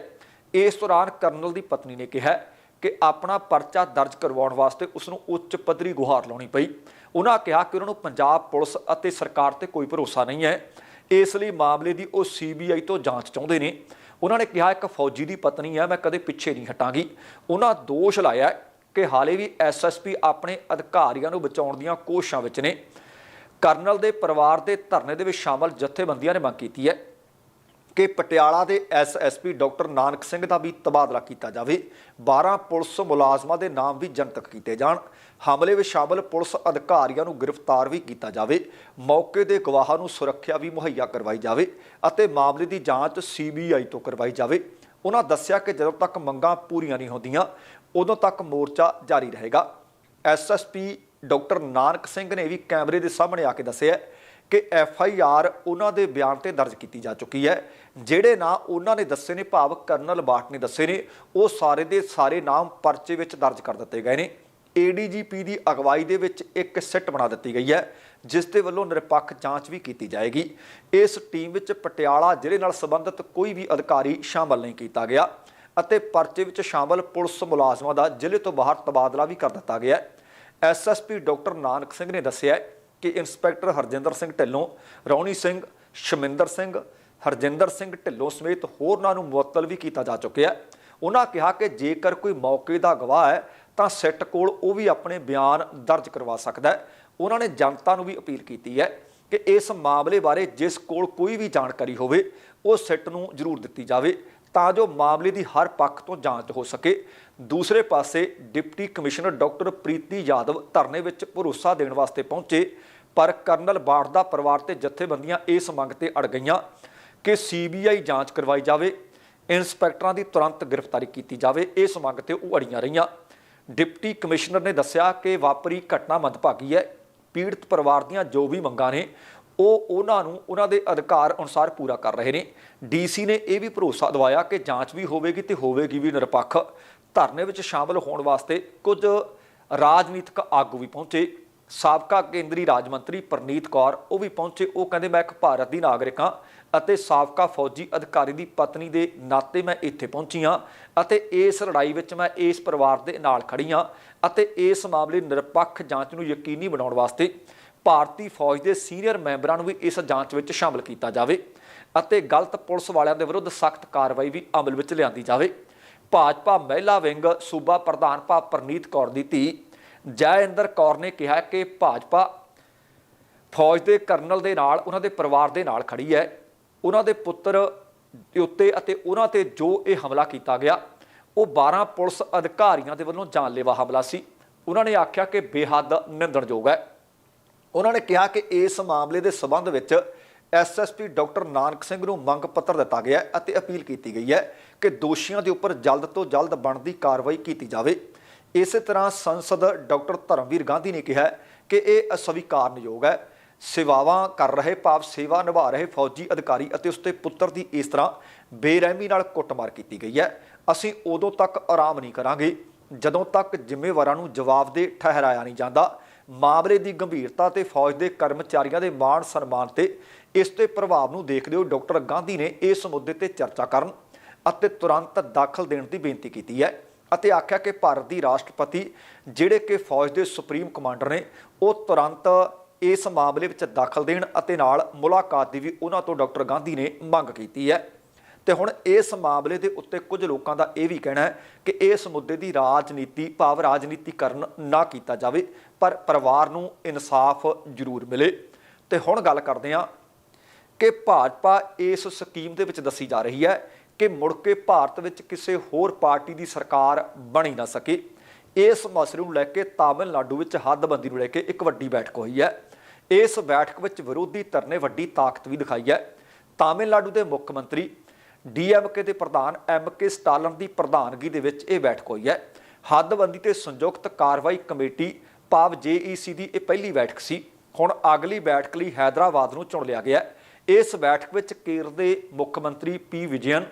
ਇਸ ਦੌਰਾਨ ਕਰਨਲ ਦੀ ਪਤਨੀ ਨੇ ਕਿਹਾ ਕਿ ਆਪਣਾ ਪਰਚਾ ਦਰਜ ਕਰਵਾਉਣ ਵਾਸਤੇ ਉਸ ਨੂੰ ਉੱਚ ਪੱਧਰੀ ਗੁਹਾਰ ਲਾਉਣੀ ਪਈ। ਉਹਨਾਂ ਕਿਹਾ ਕਿ ਉਹਨਾਂ ਨੂੰ ਪੰਜਾਬ ਪੁਲਿਸ ਅਤੇ ਸਰਕਾਰ ਤੇ ਕੋਈ ਭਰੋਸਾ ਨਹੀਂ ਹੈ। ਇਸ ਲਈ ਮਾਮਲੇ ਦੀ ਉਹ ਸੀਬੀਆਈ ਤੋਂ ਜਾਂਚ ਚਾਹੁੰਦੇ ਨੇ। ਉਹਨਾਂ ਨੇ ਕਿਹਾ, ਇੱਕ ਫੌਜੀ ਦੀ ਪਤਨੀ ਹੈ ਮੈਂ ਕਦੇ ਪਿੱਛੇ ਨਹੀਂ ਹਟਾਂਗੀ। ਉਹਨਾਂ ਦੋਸ਼ ਲਾਇਆ ਕਿ ਹਾਲੇ ਵੀ ਐਸਐਸਪੀ ਆਪਣੇ ਅਧਿਕਾਰੀਆਂ ਨੂੰ ਬਚਾਉਣ ਦੀਆਂ ਕੋਸ਼ਿਸ਼ਾਂ ਵਿੱਚ ਨੇ। ਕਰਨਲ ਦੇ ਪਰਿਵਾਰ ਦੇ ਧਰਨੇ ਦੇ ਵਿੱਚ ਸ਼ਾਮਲ ਜਥੇਬੰਦੀਆਂ ਨੇ ਮੰਗ ਕੀਤੀ ਹੈ ਕਿ ਪਟਿਆਲਾ ਦੇ ਐਸਐਸਪੀ ਡਾਕਟਰ ਨਾਨਕ ਸਿੰਘ ਦਾ ਵੀ ਤਬਾਦਲਾ ਕੀਤਾ ਜਾਵੇ। 12 ਪੁਲਿਸ ਮੁਲਾਜ਼ਮਾਂ ਦੇ ਨਾਮ ਵੀ ਜਨਤਕ ਕੀਤੇ ਜਾਣ। ਹਮਲੇ ਵਿੱਚ ਸ਼ਾਮਲ ਪੁਲਿਸ ਅਧਿਕਾਰੀਆਂ ਨੂੰ ਗ੍ਰਿਫਤਾਰ ਵੀ ਕੀਤਾ ਜਾਵੇ। ਮੌਕੇ ਦੇ ਗਵਾਹਾਂ ਨੂੰ ਸੁਰੱਖਿਆ ਵੀ ਮੁਹੱਈਆ ਕਰਵਾਈ ਜਾਵੇ ਅਤੇ ਮਾਮਲੇ ਦੀ ਜਾਂਚ ਸੀਬੀਆਈ ਤੋਂ ਕਰਵਾਈ ਜਾਵੇ। ਉਹਨਾਂ ਦੱਸਿਆ ਕਿ ਜਦੋਂ ਤੱਕ ਮੰਗਾਂ ਪੂਰੀਆਂ ਨਹੀਂ ਹੁੰਦੀਆਂ ਉਦੋਂ ਤੱਕ ਮੋਰਚਾ ਜਾਰੀ ਰਹੇਗਾ। ਐਸਐਸਪੀ ਡਾਕਟਰ ਨਾਨਕ ਸਿੰਘ ਨੇ ਵੀ ਕੈਮਰੇ ਦੇ ਸਾਹਮਣੇ ਆ ਕੇ ਦੱਸਿਆ ਕਿ ਐਫ ਆਈ ਆਰ ਉਹਨਾਂ ਦੇ ਬਿਆਨ ਤੇ ਦਰਜ ਕੀਤੀ ਜਾ ਚੁੱਕੀ ਹੈ। ਜਿਹੜੇ ਨਾਂ ਉਹਨਾਂ ਨੇ ਦੱਸੇ ਨੇ, ਭਾਵ ਕਰਨਲ ਬਾਟ ਨੇ ਦੱਸੇ ਨੇ, ਉਹ ਸਾਰੇ ਦੇ ਸਾਰੇ ਨਾਮ ਪਰਚੇ ਵਿੱਚ ਦਰਜ ਕਰ ਦਿੱਤੇ ਗਏ ਨੇ। ਏਡੀਜੀਪੀ ਦੀ ਅਗਵਾਈ ਦੇ ਵਿੱਚ ਇੱਕ ਸਿੱਟ ਬਣਾ ਦਿੱਤੀ ਗਈ ਹੈ, ਜਿਸ ਦੇ ਵੱਲੋਂ ਨਿਰਪੱਖ ਜਾਂਚ ਵੀ ਕੀਤੀ ਜਾਏਗੀ। ਇਸ ਟੀਮ ਵਿੱਚ ਪਟਿਆਲਾ ਜ਼ਿਲ੍ਹੇ ਨਾਲ ਸੰਬੰਧਿਤ ਕੋਈ ਵੀ ਅਧਿਕਾਰੀ ਸ਼ਾਮਲ ਨਹੀਂ ਕੀਤਾ ਗਿਆ। ਅਤੇ ਪਰਚੇ ਵਿੱਚ ਸ਼ਾਮਲ ਪੁਲਿਸ ਮੁਲਾਜ਼ਮਾਂ ਦਾ ਜ਼ਿਲ੍ਹੇ ਤੋਂ ਬਾਹਰ ਤਬਾਦਲਾ ਵੀ ਕਰ ਦਿੱਤਾ ਗਿਆ ਹੈ। ਐਸਐਸਪੀ ਡਾਕਟਰ ਨਾਨਕ ਸਿੰਘ ਨੇ ਦੱਸਿਆ ਕਿ ਇੰਸਪੈਕਟਰ ਹਰਜਿੰਦਰ ਸਿੰਘ ਢਿੱਲੋਂ, ਰੌਣੀ ਸਿੰਘ, ਸ਼ਮਿੰਦਰ ਸਿੰਘ, ਹਰਜਿੰਦਰ ਸਿੰਘ ਢਿੱਲੋਂ ਸਮੇਤ ਹੋਰਨਾਂ ਨੂੰ ਮੁਅੱਤਲ ਵੀ ਕੀਤਾ ਜਾ ਚੁੱਕਿਆ ਉਹਨਾਂ ਕਿਹਾ ਕਿ ਜੇਕਰ ਕੋਈ ਮੌਕੇ ਦਾ ਗਵਾਹ ਹੈ, ਤਾਂ ਸਿੱਟ ਕੋਲ ਉਹ ਵੀ ਆਪਣੇ ਬਿਆਨ ਦਰਜ ਕਰਵਾ ਸਕਦਾ ਹੈ। ਉਹਨਾਂ ਨੇ ਜਨਤਾ ਨੂੰ ਵੀ ਅਪੀਲ ਕੀਤੀ ਹੈ ਕਿ ਇਸ ਮਾਮਲੇ ਬਾਰੇ ਜਿਸ ਕੋਲ ਕੋਈ ਵੀ ਜਾਣਕਾਰੀ ਹੋਵੇ, ਉਹ ਸਿੱਟ ਨੂੰ ਜ਼ਰੂਰ ਦਿੱਤੀ ਜਾਵੇ। ਤਾਂ ਜੋ ਮਾਮਲੇ ਦੀ ਹਰ ਪੱਖ ਤੋਂ ਜਾਂਚ ਹੋ ਸਕੇ। ਦੂਸਰੇ ਪਾਸੇ, deputy commissioner doctor Preeti Yadav ਧਰਨੇ ਵਿੱਚ ਭਰੋਸਾ ਦੇਣ ਵਾਸਤੇ ਪਹੁੰਚੇ, ਪਰ ਕਰਨਲ ਬਾੜ ਦਾ ਪਰਿਵਾਰ ਤੇ ਜਥੇਬੰਦੀਆਂ ਇਸ ਮੰਗ ਤੇ ਅੜ ਗਈਆਂ ਕਿ ਸੀਬੀਆਈ ਜਾਂਚ ਕਰਵਾਈ ਜਾਵੇ। ਇੰਸਪੈਕਟਰਾਂ ਦੀ ਤੁਰੰਤ ਗ੍ਰਿਫਤਾਰੀ ਕੀਤੀ ਜਾਵੇ, ਇਸ ਮੰਗ ਤੇ ਉਹ ਅੜੀਆਂ ਰਹੀਆਂ। ਡਿਪਟੀ ਕਮਿਸ਼ਨਰ ਨੇ ਦੱਸਿਆ ਕਿ ਵਾਪਰੀ ਘਟਨਾ ਮੰਦਭਾਗੀ ਹੈ। ਪੀੜਤ ਪਰਿਵਾਰ ਦੀਆਂ ਜੋ ਵੀ ਮੰਗਾਂ ਨੇ ਉਹ ਉਹਨਾਂ ਨੂੰ, ਉਹਨਾਂ ਦੇ ਅਧਿਕਾਰ ਅਨੁਸਾਰ ਪੂਰਾ ਕਰ ਰਹੇ ਨੇ। ਡੀਸੀ ਨੇ ਇਹ ਵੀ ਭਰੋਸਾ ਦਿਵਾਇਆ ਕਿ ਜਾਂਚ ਵੀ ਹੋਵੇਗੀ ਤੇ ਹੋਵੇਗੀ ਵੀ ਨਿਰਪੱਖ। ਧਰਨੇ ਵਿੱਚ ਸ਼ਾਮਲ ਹੋਣ ਵਾਸਤੇ ਕੁਝ ਰਾਜਨੀਤਿਕ ਆਗੂ ਵੀ ਪਹੁੰਚੇ। ਸਾਬਕਾ ਕੇਂਦਰੀ ਰਾਜ ਮੰਤਰੀ ਪ੍ਰਨੀਤ ਕੌਰ, ਉਹ ਵੀ ਪਹੁੰਚੇ। ਉਹ ਕਹਿੰਦੇ, ਮੈਂ ਇੱਕ ਭਾਰਤ ਦੀ ਨਾਗਰਿਕ ਹਾਂ ਅਤੇ ਸਾਬਕਾ ਫੌਜੀ ਅਧਿਕਾਰੀ ਦੀ ਪਤਨੀ ਦੇ ਨਾਤੇ ਮੈਂ ਇੱਥੇ ਪਹੁੰਚੀ ਹਾਂ ਅਤੇ ਇਸ ਲੜਾਈ ਵਿੱਚ ਮੈਂ ਇਸ ਪਰਿਵਾਰ ਦੇ ਨਾਲ ਖੜੀ ਹਾਂ ਅਤੇ ਇਸ ਮਾਮਲੇ ਨਿਰਪੱਖ ਜਾਂਚ ਨੂੰ ਯਕੀਨੀ ਬਣਾਉਣ ਵਾਸਤੇ ਭਾਰਤੀ ਫੌਜ ਦੇ ਸੀਨੀਅਰ ਮੈਂਬਰਾਂ ਨੂੰ ਵੀ ਇਸ ਜਾਂਚ ਵਿੱਚ ਸ਼ਾਮਲ ਕੀਤਾ ਜਾਵੇ ਅਤੇ ਗਲਤ ਪੁਲਿਸ ਵਾਲਿਆਂ ਦੇ ਵਿਰੁੱਧ ਸਖਤ ਕਾਰਵਾਈ ਵੀ ਅਮਲ ਵਿੱਚ ਲਿਆਂਦੀ ਜਾਵੇ। ਭਾਜਪਾ ਮਹਿਲਾ ਵਿੰਗ ਸੂਬਾ ਪ੍ਰਧਾਨ ਭਾ ਪ੍ਰਨੀਤ ਕੌਰ ਦੀ ਧੀ ਜੈਇੰਦਰ ਕੌਰ ਨੇ ਕਿਹਾ ਕਿ ਭਾਜਪਾ ਫੌਜ ਦੇ ਕਰਨਲ ਦੇ ਨਾਲ, ਉਹਨਾਂ ਦੇ ਪਰਿਵਾਰ ਦੇ ਨਾਲ ਖੜੀ ਹੈ। ਉਹਨਾਂ ਦੇ ਪੁੱਤਰ ਦੇ ਉੱਤੇ ਅਤੇ ਉਹਨਾਂ ਤੇ ਜੋ ਇਹ ਹਮਲਾ ਕੀਤਾ ਗਿਆ, ਉਹ 12 ਪੁਲਿਸ ਅਧਿਕਾਰੀਆਂ ਦੇ ਵੱਲੋਂ ਜਾਨਲੇਵਾ ਹਮਲਾ ਸੀ। ਉਹਨਾਂ ਨੇ ਆਖਿਆ ਕਿ ਬੇਹੱਦ ਨਿੰਦਣਯੋਗ ਹੈ। ਉਹਨਾਂ ਨੇ ਕਿਹਾ ਕਿ ਇਸ ਮਾਮਲੇ ਦੇ ਸਬੰਧ ਵਿੱਚ ਐਸਐਸਪੀ ਡਾਕਟਰ ਨਾਨਕ ਸਿੰਘ ਨੂੰ ਮੰਗ ਪੱਤਰ ਦਿੱਤਾ ਗਿਆ ਅਤੇ ਅਪੀਲ ਕੀਤੀ ਗਈ ਹੈ ਕਿ ਦੋਸ਼ੀਆਂ ਦੇ ਉੱਪਰ ਜਲਦ ਤੋਂ ਜਲਦ ਬਣਦੀ ਕਾਰਵਾਈ ਕੀਤੀ ਜਾਵੇ। ਇਸੇ ਤਰ੍ਹਾਂ ਸੰਸਦ ਡਾਕਟਰ ਧਰਮਵੀਰ ਗਾਂਧੀ ਨੇ ਕਿਹਾ ਕਿ ਇਹ ਅਸਵੀਕਾਰਨਯੋਗ ਹੈ। ਸੇਵਾਵਾਂ ਕਰ ਰਹੇ, ਭਾਵ ਸੇਵਾ ਨਿਭਾ ਰਹੇ ਫੌਜੀ ਅਧਿਕਾਰੀ ਅਤੇ ਉਸਦੇ ਪੁੱਤਰ ਦੀ ਇਸ ਤਰ੍ਹਾਂ ਬੇਰਹਿਮੀ ਨਾਲ ਕੁੱਟਮਾਰ ਕੀਤੀ ਗਈ ਹੈ। ਅਸੀਂ ਉਦੋਂ ਤੱਕ ਆਰਾਮ ਨਹੀਂ ਕਰਾਂਗੇ। ਜਦੋਂ ਤੱਕ ਜ਼ਿੰਮੇਵਾਰਾਂ ਨੂੰ ਜਵਾਬਦੇਹ ਠਹਿਰਾਇਆ ਨਹੀਂ ਜਾਂਦਾ ਮਾਮਲੇ ਦੀ ਗੰਭੀਰਤਾ ਤੇ ਫੌਜ ਦੇ ਕਰਮਚਾਰੀਆਂ ਦੇ ਮਾਣ ਸਨਮਾਨ ਤੇ ਇਸ ਤੇ ਪ੍ਰਭਾਵ ਨੂੰ ਦੇਖਦੇ ਹੋਏ ਡਾਕਟਰ ਗਾਂਧੀ ਨੇ ਇਸ ਮੁੱਦੇ ਤੇ ਚਰਚਾ ਕਰਨ ਅਤੇ ਤੁਰੰਤ ਦਾਖਲ ਦੇਣ ਦੀ ਬੇਨਤੀ ਕੀਤੀ ਹੈ ਅਤੇ ਆਖਿਆ ਕਿ ਭਾਰਤ ਦੀ ਰਾਸ਼ਟਰਪਤੀ ਜਿਹੜੇ ਕਿ ਫੌਜ ਦੇ ਸੁਪਰੀਮ ਕਮਾਂਡਰ ਨੇ, ਉਹ ਤੁਰੰਤ ਇਸ ਮਾਮਲੇ ਵਿੱਚ ਦਾਖਲ ਦੇਣ ਅਤੇ ਨਾਲ ਮੁਲਾਕਾਤ ਦੀ ਵੀ ਉਹਨਾਂ ਤੋਂ ਡਾਕਟਰ ਗਾਂਧੀ ਨੇ ਮੰਗ ਕੀਤੀ ਹੈ। ਤੇ ਹੁਣ ਇਸ ਮਾਮਲੇ ਦੇ ਉੱਤੇ ਕੁਝ ਲੋਕਾਂ ਦਾ ਇਹ ਵੀ ਕਹਿਣਾ ਹੈ ਕਿ ਇਸ ਮੁੱਦੇ ਦੀ ਰਾਜਨੀਤੀ, ਭਾਵ ਰਾਜਨੀਤੀਕਰਨ ਨਾ ਕੀਤਾ ਜਾਵੇ, ਪਰ ਪਰਿਵਾਰ ਨੂੰ ਇਨਸਾਫ ਜ਼ਰੂਰ ਮਿਲੇ। ਤੇ ਹੁਣ ਗੱਲ ਕਰਦੇ ਹਾਂ ਕਿ ਭਾਜਪਾ ਇਸ ਸਕੀਮ ਦੇ ਵਿੱਚ ਦੱਸੀ ਜਾ ਰਹੀ ਹੈ ਕਿ ਮੁੜ ਕੇ ਭਾਰਤ ਵਿੱਚ ਕਿਸੇ ਹੋਰ ਪਾਰਟੀ ਦੀ ਸਰਕਾਰ ਬਣੀ ਨਾ ਸਕੇ। ਇਸ ਮਸਲੇ ਨੂੰ ਲੈ ਕੇ ਤਾਮਿਲਨਾਡੂ ਵਿੱਚ ਹੱਦਬੰਦੀ ਨੂੰ ਲੈ ਕੇ ਇੱਕ ਵੱਡੀ ਬੈਠਕ ਹੋਈ ਹੈ। ਇਸ ਬੈਠਕ ਵਿੱਚ ਵਿਰੋਧੀ ਧਿਰ ਨੇ ਵੱਡੀ ਤਾਕਤ ਵੀ ਦਿਖਾਈ ਹੈ। ਤਾਮਿਲਨਾਡੂ ਦੇ ਮੁੱਖ ਮੰਤਰੀ ਡੀਐਮਕੇ ਦੇ ਪ੍ਰਧਾਨ ਐਮਕੇ ਸਟਾਲਨ ਦੀ ਪ੍ਰਧਾਨਗੀ ਦੇ ਵਿੱਚ ਇਹ ਬੈਠਕ ਹੋਈ ਹੈ। ਹੱਦਬੰਦੀ ਤੇ ਸੰਯੁਕਤ ਕਾਰਵਾਈ ਕਮੇਟੀ ਪਾਵ ਜੇਈਸੀ ਦੀ ਇਹ ਪਹਿਲੀ ਬੈਠਕ ਸੀ। ਹੁਣ ਅਗਲੀ ਬੈਠਕ ਲਈ ਹైదరాబాద్ ਨੂੰ ਚੁਣ ਲਿਆ ਗਿਆ ਇਸ ਬੈਠਕ ਵਿੱਚ ਕੇਰਲ ਦੇ ਮੁੱਖ ਮੰਤਰੀ ਪੀ ਵਿਜੇਨ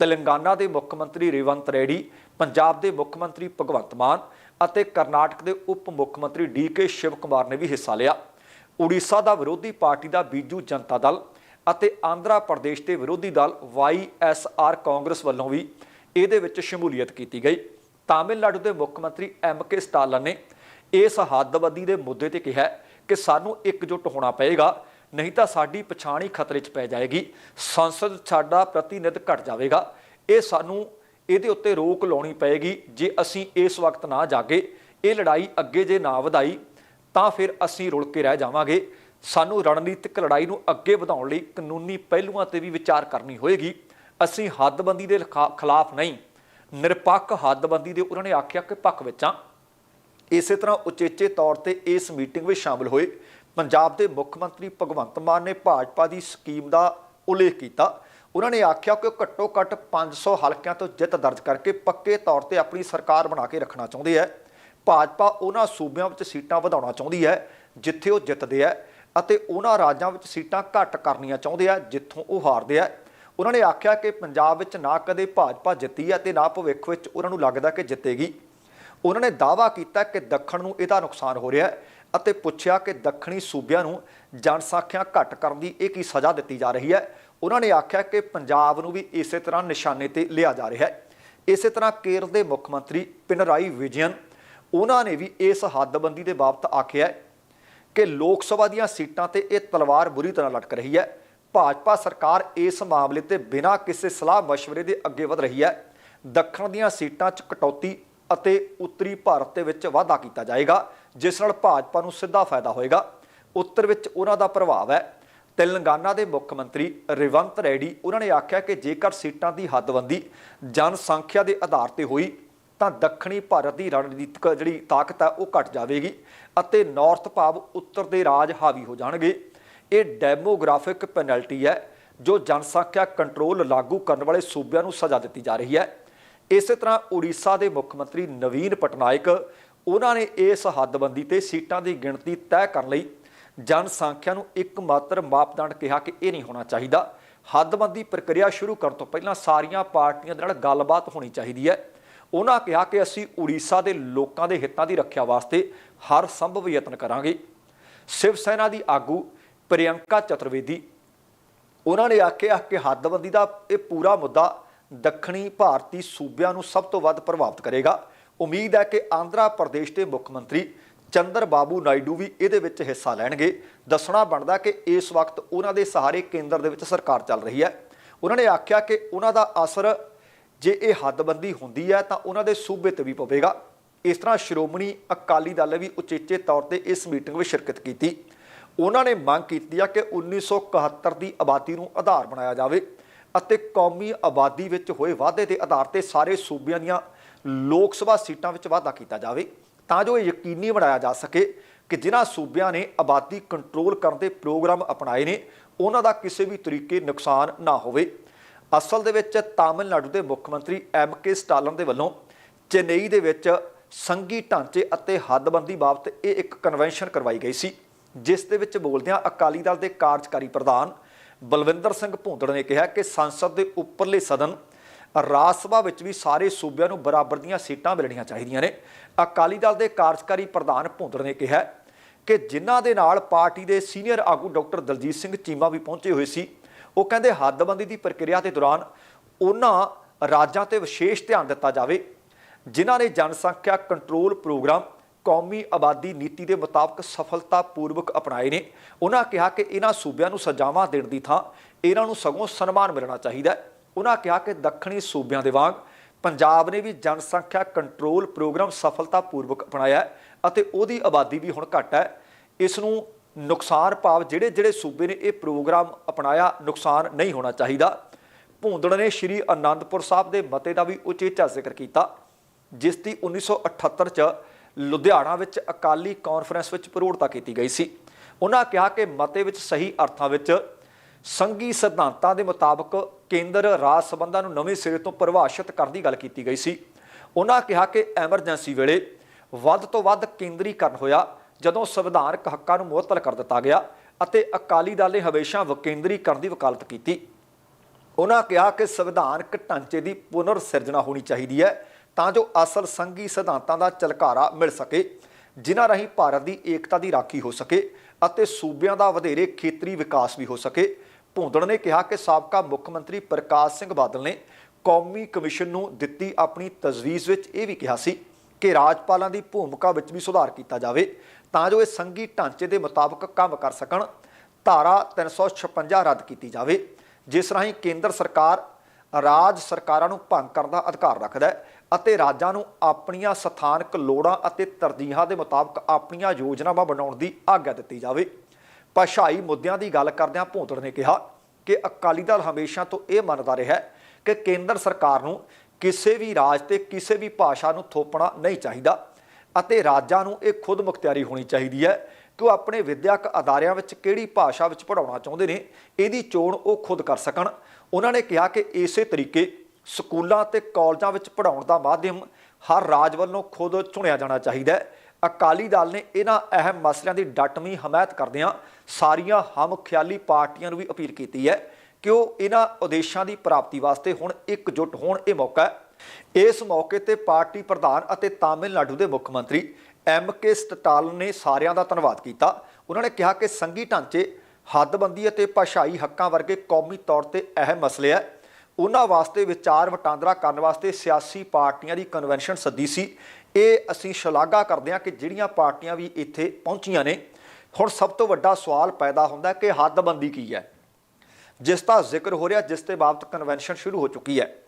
ਤੇਲੰਗਾਨਾ ਦੇ ਮੁੱਖ ਮੰਤਰੀ ਰੇਵੰਤ ਰੈਡੀ, ਪੰਜਾਬ ਦੇ ਮੁੱਖ ਮੰਤਰੀ ਭਗਵੰਤ ਮਾਨ ਅਤੇ ਕਰਨਾਟਕ ਦੇ ਉਪ ਮੁੱਖ ਮੰਤਰੀ ਡੀ ਕੇ ਸ਼ਿਵ ਕੁਮਾਰ ਨੇ ਵੀ ਹਿੱਸਾ ਲਿਆ। ਉੜੀਸਾ ਦਾ ਵਿਰੋਧੀ ਪਾਰਟੀ ਦਾ ਬੀਜੂ ਜਨਤਾ ਦਲ ਅਤੇ ਆਂਧਰਾ ਪ੍ਰਦੇਸ਼ ਦੇ ਵਿਰੋਧੀ ਦਲ ਵਾਈਐਸਆਰ ਕਾਂਗਰਸ ਵੱਲੋਂ ਵੀ ਇਹਦੇ ਵਿੱਚ ਸ਼ਮੂਲੀਅਤ ਕੀਤੀ ਗਈ। ਤਾਮਿਲਨਾਡੂ ਦੇ ਮੁੱਖ ਮੰਤਰੀ ਐਮ ਕੇ ਸਟਾਲਨ ਨੇ ਇਸ ਹੱਦਬੰਦੀ ਦੇ ਮੁੱਦੇ ਤੇ ਕਿਹਾ ਕਿ ਸਾਨੂੰ ਇਕਜੁੱਟ ਹੋਣਾ ਪਏਗਾ, ਨਹੀਂ ਤਾਂ ਸਾਡੀ ਪਛਾਣ ਹੀ ਖਤਰੇ 'ਚ ਪੈ ਜਾਏਗੀ। ਸੰਸਦ ਸਾਡਾ ਪ੍ਰਤੀਨਿਧ ਘਟ ਜਾਵੇਗਾ। ਇਹ ਸਾਨੂੰ ਇਹਦੇ ਉੱਤੇ ਰੋਕ ਲਾਉਣੀ ਪਏਗੀ। ਜੇ ਅਸੀਂ ਇਸ ਵਕਤ ਨਾ ਜਾਗੇ, ਇਹ ਲੜਾਈ ਅੱਗੇ ਜੇ ਨਾ ਵਧਾਈ, ਤਾਂ ਫਿਰ ਅਸੀਂ ਰੁਲ ਕੇ ਰਹਿ ਜਾਵਾਂਗੇ। ਸਾਨੂੰ ਰਣਨੀਤਿਕ ਲੜਾਈ ਨੂੰ ਅੱਗੇ ਵਧਾਉਣ ਲਈ ਕਾਨੂੰਨੀ ਪਹਿਲੂਆਂ ਤੇ ਵੀ ਵਿਚਾਰ ਕਰਨੀ ਹੋਏਗੀ। ਅਸੀਂ ਹੱਦਬੰਦੀ ਦੇ ਲਿਖਾ- ਖਿਲਾਫ ਨਹੀਂ। ਨਿਰਪੱਖ ਹੱਦਬੰਦੀ ਦੇ ਉਹਨਾਂ ਨੇ ਆਖਿਆ ਕਿ ਪੱਖ ਵਿੱਚ ਹਾਂ। ਇਸੇ ਤਰ੍ਹਾਂ ਉਚੇਚੇ ਤੌਰ ਤੇ ਇਸ ਮੀਟਿੰਗ ਵਿੱਚ ਸ਼ਾਮਲ ਹੋਏ ਪੰਜਾਬ ਦੇ ਮੁੱਖ ਮੰਤਰੀ ਭਗਵੰਤ ਮਾਨ ਨੇ ਭਾਜਪਾ ਦੀ ਸਕੀਮ ਦਾ ਉਲੇਖ ਕੀਤਾ। ਉਹਨਾਂ ਨੇ ਆਖਿਆ ਕਿ ਉਹ ਘੱਟੋ ਘੱਟ 500 ਹਲਕਿਆਂ ਤੋਂ ਜਿੱਤ ਦਰਜ ਕਰਕੇ ਪੱਕੇ ਤੌਰ ਤੇ ਆਪਣੀ ਸਰਕਾਰ ਬਣਾ ਕੇ ਰੱਖਣਾ ਚਾਹੁੰਦੇ ਹੈ। ਭਾਜਪਾ ਉਹਨਾਂ ਸੂਬਿਆਂ ਵਿੱਚ ਸੀਟਾਂ ਵਧਾਉਣਾ ਚਾਹੁੰਦੀ ਹੈ, ਜਿੱਥੇ ਉਹ ਜਿੱਤਦੇ ਹੈ। ਅਤੇ ਉਹਨਾਂ ਰਾਜਾਂ ਵਿੱਚ ਸੀਟਾਂ ਘੱਟ ਕਰਨੀਆਂ ਚਾਹੁੰਦੇ ਆ, ਜਿੱਥੋਂ ਉਹ ਹਾਰਦੇ ਆ। ਉਹਨਾਂ ਨੇ ਆਖਿਆ ਕਿ ਪੰਜਾਬ ਵਿੱਚ ਨਾ ਕਦੇ ਭਾਜਪਾ ਜਿੱਤੀ ਹੈ ਤੇ ਨਾ ਭਵਿੱਖ ਵਿੱਚ ਉਹਨਾਂ ਨੂੰ ਲੱਗਦਾ ਕਿ ਜਿੱਤੇਗੀ। ਉਹਨਾਂ ਨੇ ਦਾਅਵਾ ਕੀਤਾ ਕਿ ਦੱਖਣ ਨੂੰ ਇਹਦਾ ਨੁਕਸਾਨ ਹੋ ਰਿਹਾ ਹੈ ਅਤੇ ਪੁੱਛਿਆ ਕਿ ਦੱਖਣੀ ਸੂਬਿਆਂ ਨੂੰ ਜਨਸੰਖਿਆ ਘੱਟ ਕਰਨ ਦੀ ਇਹ ਕੀ ਸਜ਼ਾ ਦਿੱਤੀ ਜਾ ਰਹੀ ਹੈ। ਉਹਨਾਂ ਨੇ ਆਖਿਆ ਕਿ ਪੰਜਾਬ ਨੂੰ ਵੀ ਇਸੇ ਤਰ੍ਹਾਂ ਨਿਸ਼ਾਨੇ ਤੇ ਲਿਆ ਜਾ ਰਿਹਾ ਹੈ। ਇਸੇ ਤਰ੍ਹਾਂ ਕੇਰਲ ਦੇ ਮੁੱਖ ਮੰਤਰੀ ਪਿਨਰਾਈ ਵਿਜਨ ਉਹਨਾਂ ਨੇ ਵੀ ਇਸ ਹੱਦਬੰਦੀ ਦੇ ਬਾਬਤ ਆਖਿਆ ਕਿ ਲੋਕ ਸਭਾ ਦੀਆਂ ਸੀਟਾਂ ਤੇ ਇਹ ਤਲਵਾਰ ਬੁਰੀ ਤਰ੍ਹਾਂ ਲਟਕ ਰਹੀ ਹੈ। ਭਾਜਪਾ ਸਰਕਾਰ ਇਸ ਮਾਮਲੇ ਤੇ ਬਿਨਾਂ ਕਿਸੇ ਸਲਾਹ مشਵਰੇ ਦੇ ਅੱਗੇ ਵਧ ਰਹੀ ਹੈ। ਦੱਖਣ ਦੀਆਂ ਸੀਟਾਂ 'ਚ ਕਟੌਤੀ ਅਤੇ ਉੱਤਰੀ ਭਾਰਤ ਦੇ ਵਿੱਚ ਵਾਧਾ ਕੀਤਾ ਜਾਏਗਾ, ਜਿਸ ਨਾਲ ਭਾਜਪਾ ਨੂੰ ਸਿੱਧਾ ਫਾਇਦਾ ਹੋਏਗਾ। ਉੱਤਰ ਵਿੱਚ ਉਹਨਾਂ ਦਾ ਪ੍ਰਭਾਵ ਹੈ। ਤੇਲੰਗਾਨਾ ਦੇ ਮੁੱਖ ਮੰਤਰੀ ਰਿਵੰਤ ਰੈਡੀ ਉਹਨਾਂ ਨੇ ਆਖਿਆ ਕਿ ਜੇਕਰ ਸੀਟਾਂ ਦੀ ਹੱਦਬੰਦੀ ਜਨਸੰਖਿਆ ਦੇ ਆਧਾਰ ਤੇ ਹੋਈ ਤਾਂ ਦੱਖਣੀ ਭਾਰਤ ਦੀ ਰਣਨੀਤਿਕ ਜਿਹੜੀ ਤਾਕਤ ਹੈ ਉਹ ਘਟ ਜਾਵੇਗੀ ਅਤੇ ਨਾਰਥ ਭਾਵ ਉੱਤਰ ਦੇ ਰਾਜ ਹਾਵੀ ਹੋ ਜਾਣਗੇ। ਇਹ ਡੈਮੋਗ੍ਰਾਫਿਕ ਪੈਨਲਟੀ ਹੈ ਜੋ ਜਨਸੰਖਿਆ ਕੰਟਰੋਲ ਲਾਗੂ ਕਰਨ ਵਾਲੇ ਸੂਬਿਆਂ ਨੂੰ ਸਜ਼ਾ ਦਿੱਤੀ ਜਾ ਰਹੀ ਹੈ। ਇਸੇ ਤਰ੍ਹਾਂ ਉੜੀਸਾ ਦੇ ਮੁੱਖ ਮੰਤਰੀ ਨਵੀਨ ਪਟਨਾਇਕ, ਉਹਨਾਂ ਨੇ ਇਸ ਹੱਦਬੰਦੀ ਤੇ ਸੀਟਾਂ ਦੀ ਗਿਣਤੀ ਤੈਅ ਕਰਨ ਲਈ ਜਨਸੰਖਿਆ ਨੂੰ ਇੱਕ ਮਾਤਰ ਮਾਪਦੰਡ ਕਿਹਾ ਕਿ ਇਹ ਨਹੀਂ ਹੋਣਾ ਚਾਹੀਦਾ। ਹੱਦਬੰਦੀ ਪ੍ਰਕਿਰਿਆ ਸ਼ੁਰੂ ਕਰਨ ਤੋਂ ਪਹਿਲਾਂ ਸਾਰੀਆਂ ਪਾਰਟੀਆਂ ਦੇ ਨਾਲ ਗੱਲਬਾਤ ਹੋਣੀ ਚਾਹੀਦੀ ਹੈ। ਉਹਨਾਂ ਕਿਹਾ ਕਿ ਅਸੀਂ ਉੜੀਸਾ ਦੇ ਲੋਕਾਂ ਦੇ ਹਿੱਤਾਂ ਦੀ ਰੱਖਿਆ ਵਾਸਤੇ ਹਰ ਸੰਭਵ ਯਤਨ ਕਰਾਂਗੇ। ਸ਼ਿਵ ਸੈਨਾ ਦੀ ਆਗੂ ਪ੍ਰਿਯੰਕਾ ਚਤੁਰਵੇਦੀ, ਉਹਨਾਂ ਨੇ ਆਖਿਆ ਕਿ ਹੱਦਬੰਦੀ ਦਾ ਇਹ ਪੂਰਾ ਮੁੱਦਾ ਦੱਖਣੀ ਭਾਰਤੀ ਸੂਬਿਆਂ ਨੂੰ ਸਭ ਤੋਂ ਵੱਧ ਪ੍ਰਭਾਵਿਤ ਕਰੇਗਾ। ਉਮੀਦ ਹੈ ਕਿ ਆਂਧਰਾ ਪ੍ਰਦੇਸ਼ ਦੇ ਮੁੱਖ ਮੰਤਰੀ ਚੰਦਰ ਬਾਬੂ ਨਾਇਡੂ ਵੀ ਇਹਦੇ ਵਿੱਚ ਹਿੱਸਾ ਲੈਣਗੇ। ਦੱਸਣਾ ਬਣਦਾ ਕਿ ਇਸ ਵਕਤ ਉਹਨਾਂ ਦੇ ਸਹਾਰੇ ਕੇਂਦਰ ਦੇ ਵਿੱਚ ਸਰਕਾਰ ਚੱਲ ਰਹੀ ਹੈ। ਉਹਨਾਂ ਨੇ ਆਖਿਆ ਕਿ ਉਹਨਾਂ ਦਾ ਅਸਰ ਜੇ ਇਹ ਹੱਦਬੰਦੀ ਹੁੰਦੀ ਹੈ ਤਾਂ ਉਹਨਾਂ ਦੇ ਸੂਬੇ ਤੇ ਵੀ ਪਵੇਗਾ। ਇਸ ਤਰ੍ਹਾਂ ਸ਼੍ਰੋਮਣੀ ਅਕਾਲੀ ਦਲ ਵੀ ਉਚੇਚੇ ਤੌਰ ਤੇ ਇਸ ਮੀਟਿੰਗ ਵਿੱਚ ਸ਼ਿਰਕਤ ਕੀਤੀ। ਉਹਨਾਂ ਨੇ ਮੰਗ ਕੀਤੀ ਹੈ ਕਿ 1971 ਦੀ ਆਬਾਦੀ ਨੂੰ ਆਧਾਰ ਬਣਾਇਆ ਜਾਵੇ ਅਤੇ ਕੌਮੀ ਆਬਾਦੀ ਵਿੱਚ ਹੋਏ ਵਾਧੇ ਦੇ ਆਧਾਰ ਤੇ ਸਾਰੇ ਸੂਬਿਆਂ ਦੀਆਂ ਲੋਕ ਸਭਾ ਸੀਟਾਂ ਵਿੱਚ ਵਾਧਾ ਕੀਤਾ ਜਾਵੇ ਤਾਂ ਜੋ ਇਹ ਯਕੀਨੀ ਬਣਾਇਆ ਜਾ ਸਕੇ ਕਿ ਜਿਨ੍ਹਾਂ ਸੂਬਿਆਂ ਨੇ ਆਬਾਦੀ ਕੰਟਰੋਲ ਕਰਨ ਦੇ ਪ੍ਰੋਗਰਾਮ ਅਪਣਾਏ ਨੇ, ਉਹਨਾਂ ਦਾ ਕਿਸੇ ਵੀ ਤਰੀਕੇ ਨੁਕਸਾਨ ਨਾ ਹੋਵੇ। ਅਸਲ ਦੇ ਵਿੱਚ ਤਾਮਿਲਨਾਡੂ ਦੇ ਮੁੱਖ ਮੰਤਰੀ ਐਮ ਕੇ ਸਟਾਲਨ ਦੇ ਵੱਲੋਂ ਚੇਨਈ ਦੇ ਵਿੱਚ ਸੰਘੀ ਢਾਂਚੇ ਅਤੇ ਹੱਦਬੰਦੀ ਬਾਬਤ ਇਹ ਇੱਕ ਕਨਵੈਨਸ਼ਨ ਕਰਵਾਈ ਗਈ ਸੀ, ਜਿਸ ਦੇ ਵਿੱਚ ਬੋਲਦਿਆਂ ਅਕਾਲੀ ਦਲ ਦੇ ਕਾਰਜਕਾਰੀ ਪ੍ਰਧਾਨ ਬਲਵਿੰਦਰ ਸਿੰਘ ਭੂੰਦੜ ਨੇ ਕਿਹਾ ਕਿ ਸੰਸਦ ਦੇ ਉੱਪਰਲੇ ਸਦਨ ਰਾਜ ਸਭਾ ਵਿੱਚ ਵੀ ਸਾਰੇ ਸੂਬਿਆਂ ਨੂੰ ਬਰਾਬਰ ਦੀਆਂ ਸੀਟਾਂ ਮਿਲਣੀਆਂ ਚਾਹੀਦੀਆਂ ਨੇ। ਅਕਾਲੀ ਦਲ ਦੇ ਕਾਰਜਕਾਰੀ ਪ੍ਰਧਾਨ ਭੂੰਦੜ ਨੇ ਕਿਹਾ ਕਿ ਜਿਨ੍ਹਾਂ ਦੇ ਨਾਲ ਪਾਰਟੀ ਦੇ ਸੀਨੀਅਰ ਆਗੂ ਡਾਕਟਰ ਦਲਜੀਤ ਸਿੰਘ ਚੀਮਾ ਵੀ ਪਹੁੰਚੇ ਹੋਏ ਸੀ ਉਹ ਕਹਿੰਦੇ ਹੱਦਬੰਦੀ ਦੀ ਪ੍ਰਕਿਰਿਆ ਦੇ ਦੌਰਾਨ ਉਹਨਾਂ ਰਾਜਾਂ ਤੇ ਵਿਸ਼ੇਸ਼ ਧਿਆਨ ਦਿੱਤਾ ਜਾਵੇ, ਜਿਨ੍ਹਾਂ ਨੇ ਜਨਸੰਖਿਆ ਕੰਟਰੋਲ ਪ੍ਰੋਗਰਾਮ ਕੌਮੀ ਆਬਾਦੀ ਨੀਤੀ ਦੇ ਮੁਤਾਬਕ ਸਫਲਤਾਪੂਰਵਕ ਅਪਣਾਏ ਨੇ। ਉਹਨਾਂ ਕਿਹਾ ਕਿ ਇਹਨਾਂ ਸੂਬਿਆਂ ਨੂੰ ਸਜ਼ਾਵਾਂ ਦੇਣ ਦੀ ਥਾਂ ਇਹਨਾਂ ਨੂੰ ਸਗੋਂ ਸਨਮਾਨ ਮਿਲਣਾ ਚਾਹੀਦਾ ਉਹਨਾਂ ਕਿਹਾ ਕਿ ਦੱਖਣੀ ਸੂਬਿਆਂ ਦੇ ਵਾਂਗ ਪੰਜਾਬ ਨੇ ਵੀ ਜਨਸੰਖਿਆ ਕੰਟਰੋਲ ਪ੍ਰੋਗਰਾਮ ਸਫਲਤਾਪੂਰਵਕ ਅਪਣਾਇਆ ਅਤੇ ਉਹਦੀ ਆਬਾਦੀ ਵੀ ਹੁਣ ਘੱਟ ਹੈ। ਇਸ ਨੂੰ ਨੁਕਸਾਨ ਭਾਵ ਜਿਹੜੇ ਜਿਹੜੇ ਸੂਬੇ ਨੇ ਇਹ ਪ੍ਰੋਗਰਾਮ ਅਪਣਾਇਆ ਨੁਕਸਾਨ ਨਹੀਂ ਹੋਣਾ ਚਾਹੀਦਾ। ਭੂੰਦੜ ਨੇ ਸ਼੍ਰੀ ਅਨੰਦਪੁਰ ਸਾਹਿਬ ਦੇ ਮਤੇ ਦਾ ਵੀ ਉਚੇਚਾ ਜ਼ਿਕਰ ਕੀਤਾ, ਜਿਸ ਦੀ 1978 ਚ ਲੁਧਿਆਣਾ ਵਿੱਚ ਅਕਾਲੀ ਕਾਨਫਰੰਸ ਵਿੱਚ ਪ੍ਰੋੜਤਾ ਕੀਤੀ ਗਈ ਸੀ। ਉਹਨਾਂ ਕਿਹਾ ਕਿ ਮਤੇ ਵਿੱਚ ਸਹੀ ਅਰਥਾਂ ਵਿੱਚ ਸੰਘੀ ਸਿਧਾਂਤਾਂ ਦੇ ਮੁਤਾਬਕ ਕੇਂਦਰ ਰਾਜ ਸੰਬੰਧਾਂ ਨੂੰ ਨਵੇਂ ਸਿਰੇ ਤੋਂ ਪਰਿਭਾਸ਼ਿਤ ਕਰਨ ਦੀ ਗੱਲ ਕੀਤੀ ਗਈ ਸੀ। ਉਹਨਾਂ ਕਿਹਾ ਕਿ ਐਮਰਜੈਂਸੀ ਵੇਲੇ ਵੱਧ ਤੋਂ ਵੱਧ ਕੇਂਦਰੀਕਰਨ ਹੋਇਆ। ਜਦੋਂ ਸੰਵਿਧਾਨਕ ਹੱਕਾਂ ਨੂੰ ਮੁਅੱਤਲ ਕਰ ਦਿੱਤਾ ਗਿਆ ਅਤੇ ਅਕਾਲੀ ਦਲ ਨੇ ਹਮੇਸ਼ਾ ਵਿਕੇਂਦਰੀਕਰਨ ਦੀ ਵਕਾਲਤ ਕੀਤੀ। ਉਹਨਾਂ ਕਿਹਾ ਕਿ ਸੰਵਿਧਾਨਕ ਢਾਂਚੇ ਦੀ ਪੁਨਰ ਸਿਰਜਣਾ ਹੋਣੀ ਚਾਹੀਦੀ ਹੈ ਤਾਂ ਜੋ ਅਸਲ ਸੰਘੀ ਸਿਧਾਂਤਾਂ ਦਾ ਚਲਕਾਰਾ ਮਿਲ ਸਕੇ, ਜਿਨ੍ਹਾਂ ਰਾਹੀਂ ਭਾਰਤ ਦੀ ਏਕਤਾ ਦੀ ਰਾਖੀ ਹੋ ਸਕੇ ਅਤੇ ਸੂਬਿਆਂ ਦਾ ਵਧੇਰੇ ਖੇਤਰੀ ਵਿਕਾਸ ਵੀ ਹੋ ਸਕੇ। ਭੁੰਦੜ ਨੇ ਕਿਹਾ ਕਿ ਸਾਬਕਾ ਮੁੱਖ ਮੰਤਰੀ ਪ੍ਰਕਾਸ਼ ਸਿੰਘ ਬਾਦਲ ਨੇ ਕੌਮੀ ਕਮਿਸ਼ਨ ਨੂੰ ਦਿੱਤੀ ਆਪਣੀ ਤਜਵੀਜ਼ ਵਿੱਚ ਇਹ ਵੀ ਕਿਹਾ ਸੀ ਕਿ ਰਾਜਪਾਲਾਂ ਦੀ ਭੂਮਿਕਾ ਵਿੱਚ ਵੀ ਸੁਧਾਰ ਕੀਤਾ ਜਾਵੇ ਤਾਂ ਜੋ ਇਹ ਸੰਘੀ ਢਾਂਚੇ ਦੇ ਮੁਤਾਬਕ ਕੰਮ ਕਰ ਸਕਣ। ਧਾਰਾ 356 ਰੱਦ ਕੀਤੀ ਜਾਵੇ। ਜਿਸ ਰਾਹੀਂ ਕੇਂਦਰ ਸਰਕਾਰ ਰਾਜ ਸਰਕਾਰਾਂ ਨੂੰ ਭੰਗ ਕਰਨ ਦਾ ਅਧਿਕਾਰ ਰੱਖਦਾ ਹੈ ਅਤੇ ਰਾਜਾਂ ਨੂੰ ਆਪਣੀਆਂ ਸਥਾਨਕ ਲੋੜਾਂ ਅਤੇ ਤਰਜੀਹਾਂ ਦੇ ਮੁਤਾਬਕ ਆਪਣੀਆਂ ਯੋਜਨਾਵਾਂ ਬਣਾਉਣ ਦੀ ਆਗਿਆ ਦਿੱਤੀ ਜਾਵੇ। ਭਾਸ਼ਾਈ ਮੁੱਦਿਆਂ ਦੀ ਗੱਲ ਕਰਦਿਆਂ ਭੋਂਦੜ ਨੇ ਕਿਹਾ ਕਿ ਅਕਾਲੀ ਦਲ ਹਮੇਸ਼ਾ ਤੋਂ ਇਹ ਮੰਨਦਾ ਰਿਹਾ ਹੈ ਕਿ ਕੇਂਦਰ ਸਰਕਾਰ ਨੂੰ ਕਿਸੇ ਵੀ ਰਾਜ ਤੇ ਕਿਸੇ ਵੀ ਭਾਸ਼ਾ ਨੂੰ ਥੋਪਣਾ ਨਹੀਂ ਚਾਹੀਦਾ। ਅਤੇ ਰਾਜਾਂ ਨੂੰ ਇਹ ਖੁਦ ਮੁਖਤਿਆਰੀ ਹੋਣੀ ਚਾਹੀਦੀ ਹੈ ਕਿ ਉਹ ਆਪਣੇ ਵਿਦਿਅਕ ਅਦਾਰਿਆਂ ਵਿੱਚ ਕਿਹੜੀ ਭਾਸ਼ਾ ਵਿੱਚ ਪੜਾਉਣਾ ਚਾਹੁੰਦੇ ਨੇ, ਇਹਦੀ ਚੋਣ ਉਹ ਖੁਦ ਕਰ ਸਕਣ। ਉਹਨਾਂ ਨੇ ਕਿਹਾ ਕਿ ਇਸੇ ਤਰੀਕੇ ਸਕੂਲਾਂ ਤੇ ਕਾਲਜਾਂ ਵਿੱਚ ਪੜਾਉਣ ਦਾ ਮਾਧਿਅਮ ਹਰ ਰਾਜ ਵੱਲੋਂ ਖੁਦ ਚੁਣਿਆ ਜਾਣਾ ਚਾਹੀਦਾ ਹੈ। ਅਕਾਲੀ ਦਲ ਨੇ ਇਹਨਾਂ ਅਹਿਮ ਮਸਲਿਆਂ ਦੀ ਡਟਵੀਂ ਹਮਾਇਤ ਕਰਦਿਆਂ ਸਾਰੀਆਂ ਹਮ ਖਿਆਲੀ ਪਾਰਟੀਆਂ ਨੂੰ ਵੀ ਅਪੀਲ ਕੀਤੀ ਹੈ ਕਿ ਉਹ ਇਹਨਾਂ ਉਦੇਸ਼ਾਂ ਦੀ ਪ੍ਰਾਪਤੀ ਵਾਸਤੇ ਹੁਣ ਇਕਜੁੱਟ ਹੋਣ ਇਹ ਮੌਕਾ ਹੈ। ਇਸ ਮੌਕੇ ਤੇ ਪਾਰਟੀ ਪ੍ਰਧਾਨ ਅਤੇ ਤਾਮਿਲਨਾਡੂ ਦੇ ਮੁੱਖ ਮੰਤਰੀ ਐਮ ਕੇ ਸਟਾਲਨ ਨੇ ਸਾਰਿਆਂ ਦਾ ਧੰਨਵਾਦ ਕੀਤਾ। ਉਹਨਾਂ ਨੇ ਕਿਹਾ ਕਿ ਸੰਘੀ ਢਾਂਚੇ, ਹੱਦਬੰਦੀ ਅਤੇ ਭਾਸ਼ਾਈ ਹੱਕਾਂ ਵਰਗੇ ਕੌਮੀ ਤੌਰ ਤੇ ਅਹਿਮ ਮਸਲੇ ਹੈ ਉਹਨਾਂ ਵਾਸਤੇ ਵਿਚਾਰ ਵਟਾਂਦਰਾ ਕਰਨ ਵਾਸਤੇ ਸਿਆਸੀ ਪਾਰਟੀਆਂ ਦੀ ਕਨਵੈਨਸ਼ਨ ਸੱਦੀ ਸੀ। ਇਹ ਅਸੀਂ ਸ਼ਲਾਘਾ ਕਰਦੇ ਹਾਂ ਕਿ ਜਿਹੜੀਆਂ ਪਾਰਟੀਆਂ ਵੀ ਇੱਥੇ ਪਹੁੰਚੀਆਂ ਨੇ, ਹੁਣ ਸਭ ਤੋਂ ਵੱਡਾ ਸਵਾਲ ਪੈਦਾ ਹੁੰਦਾ ਕਿ ਹੱਦਬੰਦੀ ਕੀ ਹੈ? ਜਿਸ ਦਾ ਜ਼ਿਕਰ ਹੋ ਰਿਹਾ, ਜਿਸ ਤੇ ਬਾਬਤ ਕਨਵੈਨਸ਼ਨ ਸ਼ੁਰੂ ਹੋ ਚੁੱਕੀ ਹੈ।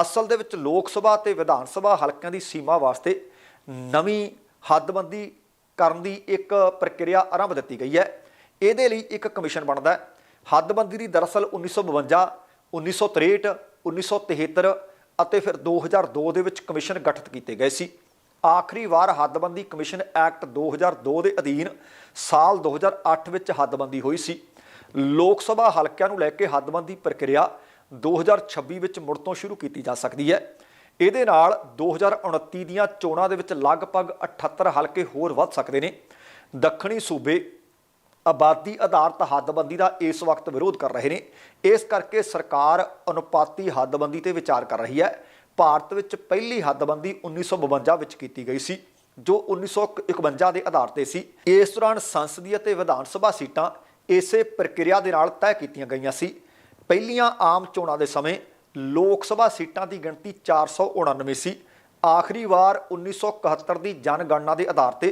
ਅਸਲ ਦੇ ਵਿੱਚ ਲੋਕ ਸਭਾ ਤੇ ਵਿਧਾਨ ਸਭਾ ਹਲਕਿਆਂ ਦੀ ਸੀਮਾ ਵਾਸਤੇ ਨਵੀਂ ਹੱਦਬੰਦੀ ਕਰਨ ਦੀ ਇੱਕ ਪ੍ਰਕਿਰਿਆ ਆਰੰਭ ਦਿੱਤੀ ਗਈ ਹੈ। ਇਹਦੇ ਲਈ ਇੱਕ ਕਮਿਸ਼ਨ ਬਣਦਾ ਹੈ। ਹੱਦਬੰਦੀ ਦੀ ਦਰਅਸਲ 1952 1963 1973 ਅਤੇ ਫਿਰ 2002 ਦੇ ਵਿੱਚ ਕਮਿਸ਼ਨ ਗਠਿਤ ਕੀਤੇ ਗਏ ਸੀ। ਆਖਰੀ ਵਾਰ ਹੱਦਬੰਦੀ ਕਮਿਸ਼ਨ ਐਕਟ 2002 ਦੇ ਅਧੀਨ ਸਾਲ 2008 ਵਿੱਚ ਹੱਦਬੰਦੀ ਹੋਈ ਸੀ। ਲੋਕ ਸਭਾ ਹਲਕਿਆਂ ਨੂੰ ਲੈ ਕੇ ਹੱਦਬੰਦੀ ਪ੍ਰਕਿਰਿਆ 2026 ਵਿੱਚ ਮੁੜ ਤੋਂ ਸ਼ੁਰੂ ਕੀਤੀ ਜਾ ਸਕਦੀ ਹੈ। ਇਹਦੇ ਨਾਲ 2029 ਦੀਆਂ ਚੋਣਾਂ ਦੇ ਵਿੱਚ ਲਗਭਗ 78 ਹਲਕੇ ਹੋਰ ਵੱਧ ਸਕਦੇ ਨੇ। ਦੱਖਣੀ ਸੂਬੇ ਆਬਾਦੀ ਆਧਾਰਿਤ ਹੱਦਬੰਦੀ ਦਾ ਇਸ ਵਕਤ ਵਿਰੋਧ ਕਰ ਰਹੇ ਨੇ। ਇਸ ਕਰਕੇ ਸਰਕਾਰ ਅਨੁਪਾਤੀ ਹੱਦਬੰਦੀ ਤੇ ਵਿਚਾਰ ਕਰ ਰਹੀ ਹੈ। ਭਾਰਤ ਵਿੱਚ ਪਹਿਲੀ ਹੱਦਬੰਦੀ 1952 ਵਿੱਚ ਕੀਤੀ ਗਈ ਸੀ, ਜੋ 1951 ਦੇ ਆਧਾਰ ਤੇ ਸੀ। ਇਸ ਦੌਰਾਨ ਸੰਸਦੀ ਅਤੇ ਵਿਧਾਨ ਸਭਾ ਸੀਟਾਂ ਇਸੇ ਪ੍ਰਕਿਰਿਆ ਦੇ ਨਾਲ ਤੈਅ ਕੀਤੀਆਂ ਗਈਆਂ ਸੀ। ਪਹਿਲੀਆਂ ਆਮ ਚੋਣਾਂ ਦੇ ਸਮੇਂ ਲੋਕ ਸਭਾ ਸੀਟਾਂ ਦੀ ਗਿਣਤੀ 499 ਸੀ ਆਖਰੀ ਵਾਰ 1971 ਦੀ ਜਨਗਣਨਾ ਦੇ ਆਧਾਰ ਤੇ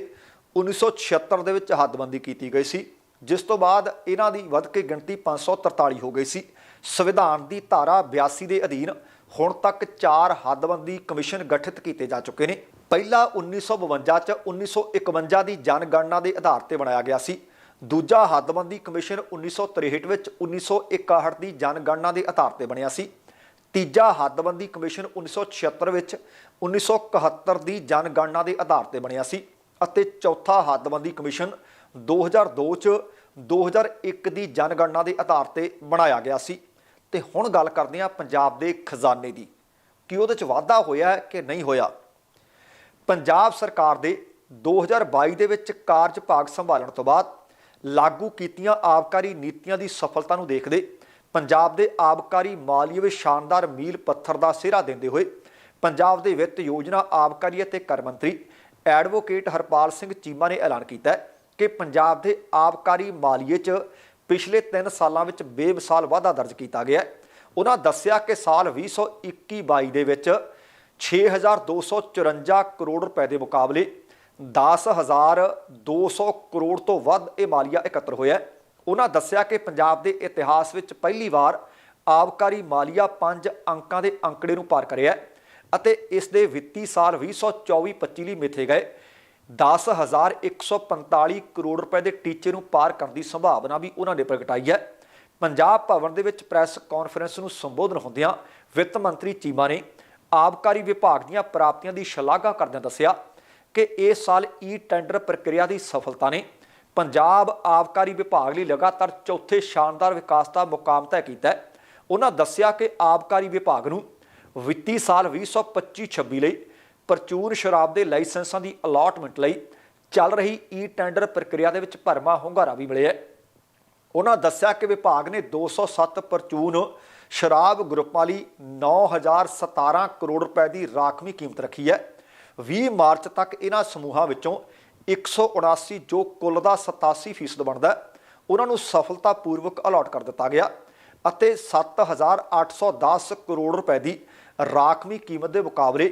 1976 ਦੇ ਵਿੱਚ ਹੱਦਬੰਦੀ ਕੀਤੀ ਗਈ ਸੀ, ਜਿਸ ਤੋਂ ਬਾਅਦ ਇਹਨਾਂ ਦੀ ਵੱਧ ਕੇ ਗਿਣਤੀ 543 ਹੋ ਗਈ ਸੀ। ਸੰਵਿਧਾਨ ਦੀ ਧਾਰਾ 82 ਦੇ ਅਧੀਨ ਹੁਣ ਤੱਕ 4 ਹੱਦਬੰਦੀ ਕਮਿਸ਼ਨ ਗਠਿਤ ਕੀਤੇ ਜਾ ਚੁੱਕੇ ਨੇ। ਪਹਿਲਾ 1952 ਚ 1951 ਦੀ ਜਨਗਣਨਾ ਦੇ ਆਧਾਰ ਤੇ ਬਣਾਇਆ ਗਿਆ ਸੀ। ਦੂਜਾ ਹੱਦਬੰਦੀ ਕਮਿਸ਼ਨ 1963 ਵਿੱਚ 1961 ਦੀ ਜਨਗਣਨਾ ਦੇ ਆਧਾਰ ਤੇ ਬਣਿਆ ਸੀ। ਤੀਜਾ ਹੱਦਬੰਦੀ ਕਮਿਸ਼ਨ 1976 ਵਿੱਚ 1971 ਦੀ ਜਨਗਣਨਾ ਦੇ ਆਧਾਰ ਤੇ ਬਣਿਆ ਸੀ ਅਤੇ ਚੌਥਾ ਹੱਦਬੰਦੀ ਕਮਿਸ਼ਨ 2002 ਚ 2001 ਦੀ ਜਨਗਣਨਾ ਦੇ ਆਧਾਰ ਤੇ ਬਣਾਇਆ ਗਿਆ ਸੀ। ਤੇ ਹੁਣ ਗੱਲ ਕਰਦੇ ਹਾਂ ਪੰਜਾਬ ਦੇ ਖਜ਼ਾਨੇ ਦੀ। ਕਿ ਉਹਦੇ ਚ ਵਾਧਾ ਹੋਇਆ ਕਿ ਨਹੀਂ ਹੋਇਆ? ਪੰਜਾਬ ਸਰਕਾਰ ਦੇ 2022 ਦੇ ਵਿੱਚ ਕਾਰਜਭਾਗ ਸੰਭਾਲਣ ਤੋਂ ਬਾਅਦ ਲਾਗੂ ਕੀਤੀਆਂ ਆਬਕਾਰੀ ਨੀਤੀਆਂ ਦੀ ਸਫਲਤਾ ਨੂੰ ਦੇਖਦੇ ਪੰਜਾਬ ਦੇ ਆਬਕਾਰੀ ਮਾਲੀਏ ਵਿੱਚ ਸ਼ਾਨਦਾਰ ਮੀਲ ਪੱਥਰ ਦਾ ਸਿਹਰਾ ਦਿੰਦੇ ਹੋਏ ਪੰਜਾਬ ਦੇ ਵਿੱਤ ਯੋਜਨਾ ਆਬਕਾਰੀ ਅਤੇ ਕਰ ਮੰਤਰੀ ਐਡਵੋਕੇਟ ਹਰਪਾਲ ਸਿੰਘ ਚੀਮਾ ਨੇ ਐਲਾਨ ਕੀਤਾ ਹੈ ਕਿ ਪੰਜਾਬ ਦੇ ਆਬਕਾਰੀ ਮਾਲੀਏ 'ਚ ਪਿਛਲੇ 3 ਸਾਲਾਂ ਵਿੱਚ ਬੇਮਿਸਾਲ ਵਾਧਾ ਦਰਜ ਕੀਤਾ ਗਿਆ ਹੈ। ਉਹਨਾਂ ਦੱਸਿਆ ਕਿ ਸਾਲ 2021-22 ਦੇ ਵਿੱਚ 6254 ਕਰੋੜ ਰੁਪਏ ਦੇ ਮੁਕਾਬਲੇ 10200 ਕਰੋੜ ਤੋਂ ਵੱਧ ਇਹ ਮਾਲੀਆ ਇਕੱਤਰ ਹੋਇਆ ਉਹਨਾਂ ਦੱਸਿਆ ਕਿ ਪੰਜਾਬ ਦੇ ਇਤਿਹਾਸ ਵਿੱਚ ਪਹਿਲੀ ਵਾਰ ਆਬਕਾਰੀ ਮਾਲੀਆ 5 ਅੰਕਾਂ ਦੇ ਅੰਕੜੇ ਨੂੰ ਪਾਰ ਕਰਿਆ ਅਤੇ ਇਸ ਦੇ ਵਿੱਤੀ ਸਾਲ 2024-25 ਲਈ ਮਿਥੇ ਗਏ। 10145 ਕਰੋੜ ਰੁਪਏ ਦੇ ਟੀਚੇ ਨੂੰ ਪਾਰ ਕਰਨ ਦੀ ਸੰਭਾਵਨਾ ਵੀ ਉਹਨਾਂ ਨੇ ਪ੍ਰਗਟਾਈ ਹੈ। ਪੰਜਾਬ ਭਵਨ ਦੇ ਵਿੱਚ ਪ੍ਰੈਸ ਕਾਨਫਰੰਸ ਨੂੰ ਸੰਬੋਧਨ ਹੁੰਦਿਆਂ ਵਿੱਤ ਮੰਤਰੀ ਚੀਮਾ ਨੇ ਆਬਕਾਰੀ ਵਿਭਾਗ ਦੀਆਂ ਪ੍ਰਾਪਤੀਆਂ ਦੀ ਸ਼ਲਾਘਾ ਕਰਦਿਆਂ ਦੱਸਿਆ ਕਿ ਇਸ ਸਾਲ ਈ ਟੈਂਡਰ ਪ੍ਰਕਿਰਿਆ ਦੀ ਸਫਲਤਾ ਨੇ। ਪੰਜਾਬ ਆਬਕਾਰੀ ਵਿਭਾਗ ਲਈ ਲਗਾਤਾਰ ਚੌਥੇ ਸ਼ਾਨਦਾਰ ਵਿਕਾਸ ਦਾ ਮੁਕਾਮ ਤੈਅ ਕੀਤਾ ਹੈ। ਉਹਨਾਂ ਦੱਸਿਆ ਕਿ ਆਬਕਾਰੀ ਵਿਭਾਗ ਨੂੰ ਵਿੱਤੀ ਸਾਲ 2025-26 ਲਈ ਪ੍ਰਚੂਰ ਸ਼ਰਾਬ ਦੇ ਲਾਇਸੈਂਸਾਂ ਦੀ ਅਲਾਟਮੈਂਟ ਲਈ ਚੱਲ ਰਹੀ ਈ ਟੈਂਡਰ ਪ੍ਰਕਿਰਿਆ ਦੇ ਵਿੱਚ ਭਰਮਾ ਹੁੰਗਾਰਾ ਵੀ ਮਿਲਿਆ ਉਹਨਾਂ ਦੱਸਿਆ ਕਿ ਵਿਭਾਗ ਨੇ 207 ਪਰਚੂਨ ਸ਼ਰਾਬ ਗਰੁੱਪਾਂ ਲਈ 9017 ਕਰੋੜ ਰੁਪਏ ਦੀ ਰਾਖਵੀਂ ਕੀਮਤ ਰੱਖੀ ਹੈ। 20 ਮਾਰਚ ਤੱਕ ਇਹਨਾਂ ਸਮੂਹਾਂ ਵਿੱਚੋਂ 179 ਜੋ ਕੁੱਲ ਦਾ 87% ਬਣਦਾ ਉਹਨਾਂ ਨੂੰ ਸਫਲਤਾਪੂਰਵਕ ਅਲਾਟ ਕਰ ਦਿੱਤਾ ਗਿਆ ਅਤੇ 7810 ਕਰੋੜ ਰੁਪਏ ਦੀ ਰਾਖਵੀਂ ਕੀਮਤ ਦੇ ਮੁਕਾਬਲੇ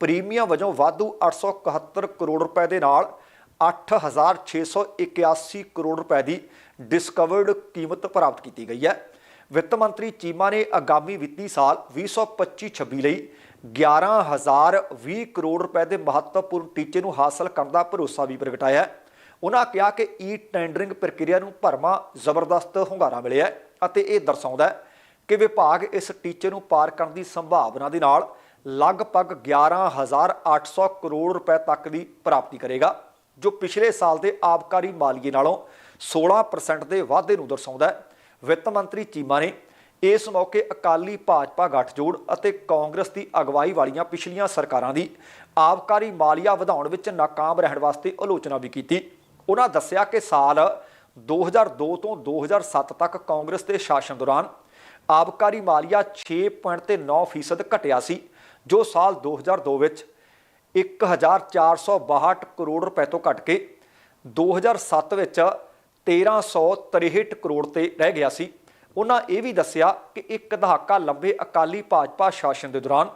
ਪ੍ਰੀਮੀਅਮ ਵਜੋਂ ਵਾਧੂ 871 ਕਰੋੜ ਰੁਪਏ ਦੇ ਨਾਲ 8681 ਕਰੋੜ ਰੁਪਏ ਦੀ ਡਿਸਕਵਰਡ ਕੀਮਤ ਪ੍ਰਾਪਤ ਕੀਤੀ ਗਈ ਹੈ। ਵਿੱਤ ਮੰਤਰੀ ਚੀਮਾ ਨੇ ਆਗਾਮੀ ਵਿੱਤੀ ਸਾਲ 2025-26 ਲਈ 11020 ਕਰੋੜ ਰੁਪਏ ਦੇ ਮਹੱਤਵਪੂਰਨ ਟੀਚੇ ਨੂੰ ਹਾਸਲ ਕਰਨ ਦਾ ਭਰੋਸਾ ਵੀ ਪ੍ਰਗਟਾਇਆ ਹੈ। ਉਹਨਾਂ ਕਿਹਾ ਕਿ ਈ ਟੈਂਡਰਿੰਗ ਪ੍ਰਕਿਰਿਆ ਨੂੰ ਭਰਮਾ ਜ਼ਬਰਦਸਤ ਹੁੰਗਾਰਾ ਮਿਲਿਆ ਅਤੇ ਇਹ ਦਰਸਾਉਂਦਾ ਹੈ ਕਿ ਵਿਭਾਗ ਇਸ ਟੀਚੇ ਨੂੰ ਪਾਰ ਕਰਨ ਦੀ ਸੰਭਾਵਨਾ ਦੇ ਨਾਲ ਲਗਭਗ 11800 ਕਰੋੜ ਰੁਪਏ ਤੱਕ ਦੀ ਪ੍ਰਾਪਤੀ ਕਰੇਗਾ, ਜੋ ਪਿਛਲੇ ਸਾਲ ਦੇ ਆਬਕਾਰੀ ਮਾਲੀਏ ਨਾਲੋਂ 16% ਦੇ ਵਾਧੇ ਨੂੰ ਦਰਸਾਉਂਦਾ ਹੈ। ਵਿੱਤ ਮੰਤਰੀ ਚੀਮਾ ਨੇ ਇਸ ਮੌਕੇ ਅਕਾਲੀ ਭਾਜਪਾ ਗੱਠਜੋੜ ਅਤੇ ਕਾਂਗਰਸ ਦੀ ਅਗਵਾਈ ਵਾਲੀਆਂ ਪਿਛਲੀਆਂ ਸਰਕਾਰਾਂ ਦੀ ਆਬਕਾਰੀ ਮਾਲੀਆ ਵਧਾਉਣ ਵਿੱਚ ਨਾਕਾਮ ਰਹਿਣ ਵਾਸਤੇ ਆਲੋਚਨਾ ਵੀ ਕੀਤੀ। ਉਹਨਾਂ ਦੱਸਿਆ ਕਿ ਸਾਲ 2002 ਤੋਂ 2007 ਤੱਕ ਕਾਂਗਰਸ ਦੇ ਸ਼ਾਸਨ ਦੌਰਾਨ ਆਬਕਾਰੀ ਮਾਲੀਆ 6.9% ਘਟਿਆ ਸੀ, ਜੋ ਸਾਲ 2002 ਵਿੱਚ 1462 ਕਰੋੜ ਰੁਪਏ ਤੋਂ ਘਟ ਕੇ 2007 ਵਿੱਚ 1363 ਕਰੋੜ ਤੇ ਰਹਿ ਗਿਆ ਸੀ। ਉਹਨਾਂ ਇਹ ਵੀ ਦੱਸਿਆ ਕਿ ਇੱਕ ਦਹਾਕਾ ਲੰਬੇ ਅਕਾਲੀ ਭਾਜਪਾ ਸ਼ਾਸਨ ਦੇ ਦੌਰਾਨ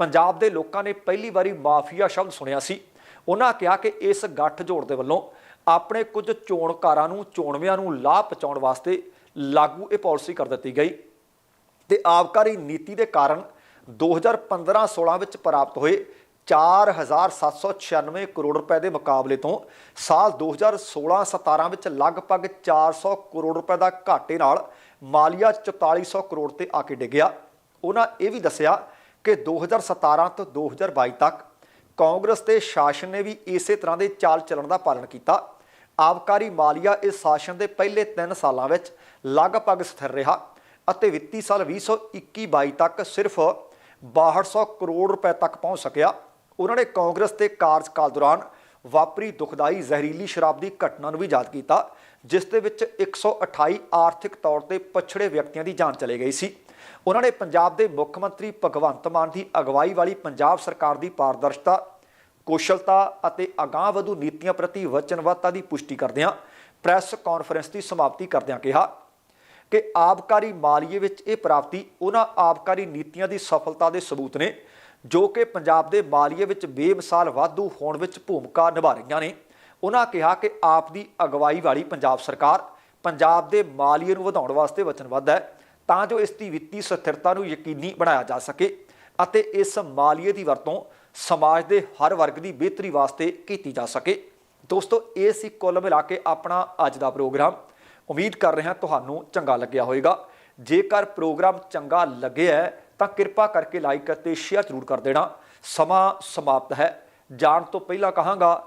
ਪੰਜਾਬ ਦੇ ਲੋਕਾਂ ਨੇ ਪਹਿਲੀ ਵਾਰੀ ਮਾਫੀਆ ਸ਼ਬਦ ਸੁਣਿਆ ਸੀ। ਉਹਨਾਂ ਕਿਹਾ ਕਿ ਇਸ ਗੱਠਜੋੜ ਦੇ ਵੱਲੋਂ ਆਪਣੇ ਕੁਝ ਚੋਣਕਾਰਾਂ ਨੂੰ, ਚੋਣਵਿਆਂ ਨੂੰ ਲਾਭ ਪਹੁੰਚਾਉਣ ਵਾਸਤੇ ਲਾਗੂ ਇਹ ਪਾਲਿਸੀ ਕਰ ਦਿੱਤੀ ਗਈ ਤੇ ਆਬਕਾਰੀ ਨੀਤੀ ਦੇ ਕਾਰਨ 2015-16 ਵਿੱਚ ਪ੍ਰਾਪਤ ਹੋਏ 4796 ਕਰੋੜ ਰੁਪਏ ਦੇ ਮੁਕਾਬਲੇ ਤੋਂ ਸਾਲ 2016-17 ਵਿੱਚ ਲਗਭਗ 400 ਕਰੋੜ ਰੁਪਏ ਦਾ ਘਾਟੇ ਨਾਲ ਮਾਲੀਆ 4400 ਕਰੋੜ ਤੇ ਆ ਕੇ ਡਿੱਗਿਆ। ਉਹਨਾਂ ਇਹ ਵੀ ਦੱਸਿਆ ਕਿ 2017 ਤੋਂ 2022 ਤੱਕ ਕਾਂਗਰਸ ਦੇ ਸ਼ਾਸਨ ਨੇ ਵੀ ਇਸੇ ਤਰ੍ਹਾਂ ਦੇ ਚਾਲ ਚੱਲਣ ਦਾ ਪਾਲਣ ਕੀਤਾ। ਆਬਕਾਰੀ ਮਾਲੀਆ ਇਸ ਸ਼ਾਸਨ ਦੇ ਪਹਿਲੇ 3 ਸਾਲਾਂ ਵਿੱਚ ਲਗਭਗ ਸਥਿਰ ਰਿਹਾ ਅਤੇ ਵਿੱਤੀ ਸਾਲ 2021-22 ਤੱਕ ਸਿਰਫ 6200 ਕਰੋੜ ਰੁਪਏ ਤੱਕ ਪਹੁੰਚ ਸਕਿਆ। ਉਹਨਾਂ ਨੇ ਕਾਂਗਰਸ ਦੇ ਕਾਰਜਕਾਲ ਦੌਰਾਨ ਵਾਪਰੀ ਦੁਖਦਾਈ ਜ਼ਹਿਰੀਲੀ ਸ਼ਰਾਬ ਦੀ ਘਟਨਾ ਨੂੰ ਵੀ ਯਾਦ ਕੀਤਾ ਜਿਸ ਦੇ ਵਿੱਚ 128 ਆਰਥਿਕ ਤੌਰ ਤੇ ਪਛੜੇ ਵਿਅਕਤੀਆਂ ਦੀ ਜਾਨ ਚਲੇ ਗਈ ਸੀ। ਉਹਨਾਂ ਨੇ ਪੰਜਾਬ ਦੇ ਮੁੱਖ ਮੰਤਰੀ ਭਗਵੰਤ ਮਾਨ ਦੀ ਅਗਵਾਈ ਵਾਲੀ ਪੰਜਾਬ ਸਰਕਾਰ ਦੀ ਪਾਰਦਰਸ਼ਤਾ, ਕੁਸ਼ਲਤਾ ਅਤੇ ਅਗਾਂਹਵਧੂ ਨੀਤੀਆਂ ਪ੍ਰਤੀ ਵਚਨਬੱਧਤਾ ਦੀ ਪੁਸ਼ਟੀ ਕਰਦਿਆਂ ਪ੍ਰੈਸ ਕਾਨਫਰੰਸ ਦੀ ਸਮਾਪਤੀ ਕਰਦਿਆਂ ਕਿਹਾ ਕਿ ਆਬਕਾਰੀ ਮਾਲੀਏ ਵਿੱਚ ਇਹ ਪ੍ਰਾਪਤੀ ਉਹਨਾਂ ਆਬਕਾਰੀ ਨੀਤੀਆਂ ਦੀ ਸਫਲਤਾ ਦੇ ਸਬੂਤ ਨੇ, ਜੋ ਕਿ ਪੰਜਾਬ ਦੇ ਮਾਲੀਏ ਵਿੱਚ ਬੇਮਿਸਾਲ ਵਾਧੂ ਹੋਣ ਵਿੱਚ ਭੂਮਿਕਾ ਨਿਭਾ ਰਹੀਆਂ ਨੇ। ਉਹਨਾਂ ਕਿਹਾ ਕਿ ਆਪ ਦੀ ਅਗਵਾਈ ਵਾਲੀ ਪੰਜਾਬ ਸਰਕਾਰ ਪੰਜਾਬ ਦੇ ਮਾਲੀਏ ਨੂੰ ਵਧਾਉਣ ਵਾਸਤੇ ਵਚਨਬੱਧ ਹੈ, ਤਾਂ ਜੋ ਇਸ ਦੀ ਵਿੱਤੀ ਸਥਿਰਤਾ ਨੂੰ ਯਕੀਨੀ ਬਣਾਇਆ ਜਾ ਸਕੇ ਅਤੇ ਇਸ ਮਾਲੀਏ ਦੀ ਵਰਤੋਂ ਸਮਾਜ ਦੇ ਹਰ ਵਰਗ ਦੀ ਬਿਹਤਰੀ ਵਾਸਤੇ ਕੀਤੀ ਜਾ ਸਕੇ। ਦੋਸਤੋ, ਇਹ ਸੀ ਕੁੱਲ ਮਿਲਾ ਕੇ ਆਪਣਾ ਅੱਜ ਦਾ ਪ੍ਰੋਗਰਾਮ। ਉਮੀਦ ਕਰ ਰਿਹਾ ਤੁਹਾਨੂੰ ਚੰਗਾ ਲੱਗਿਆ ਹੋਵੇਗਾ। ਜੇਕਰ ਪ੍ਰੋਗਰਾਮ ਚੰਗਾ ਲੱਗਿਆ ਹੈ, ਤਾਂ ਕਿਰਪਾ ਕਰਕੇ ਲਾਈਕ ਅਤੇ ਸ਼ੇਅਰ ਜ਼ਰੂਰ ਕਰ ਦੇਣਾ। ਸਮਾਂ ਸਮਾਪਤ ਹੈ। ਜਾਣ ਤੋਂ ਪਹਿਲਾਂ ਕਹਾਂਗਾ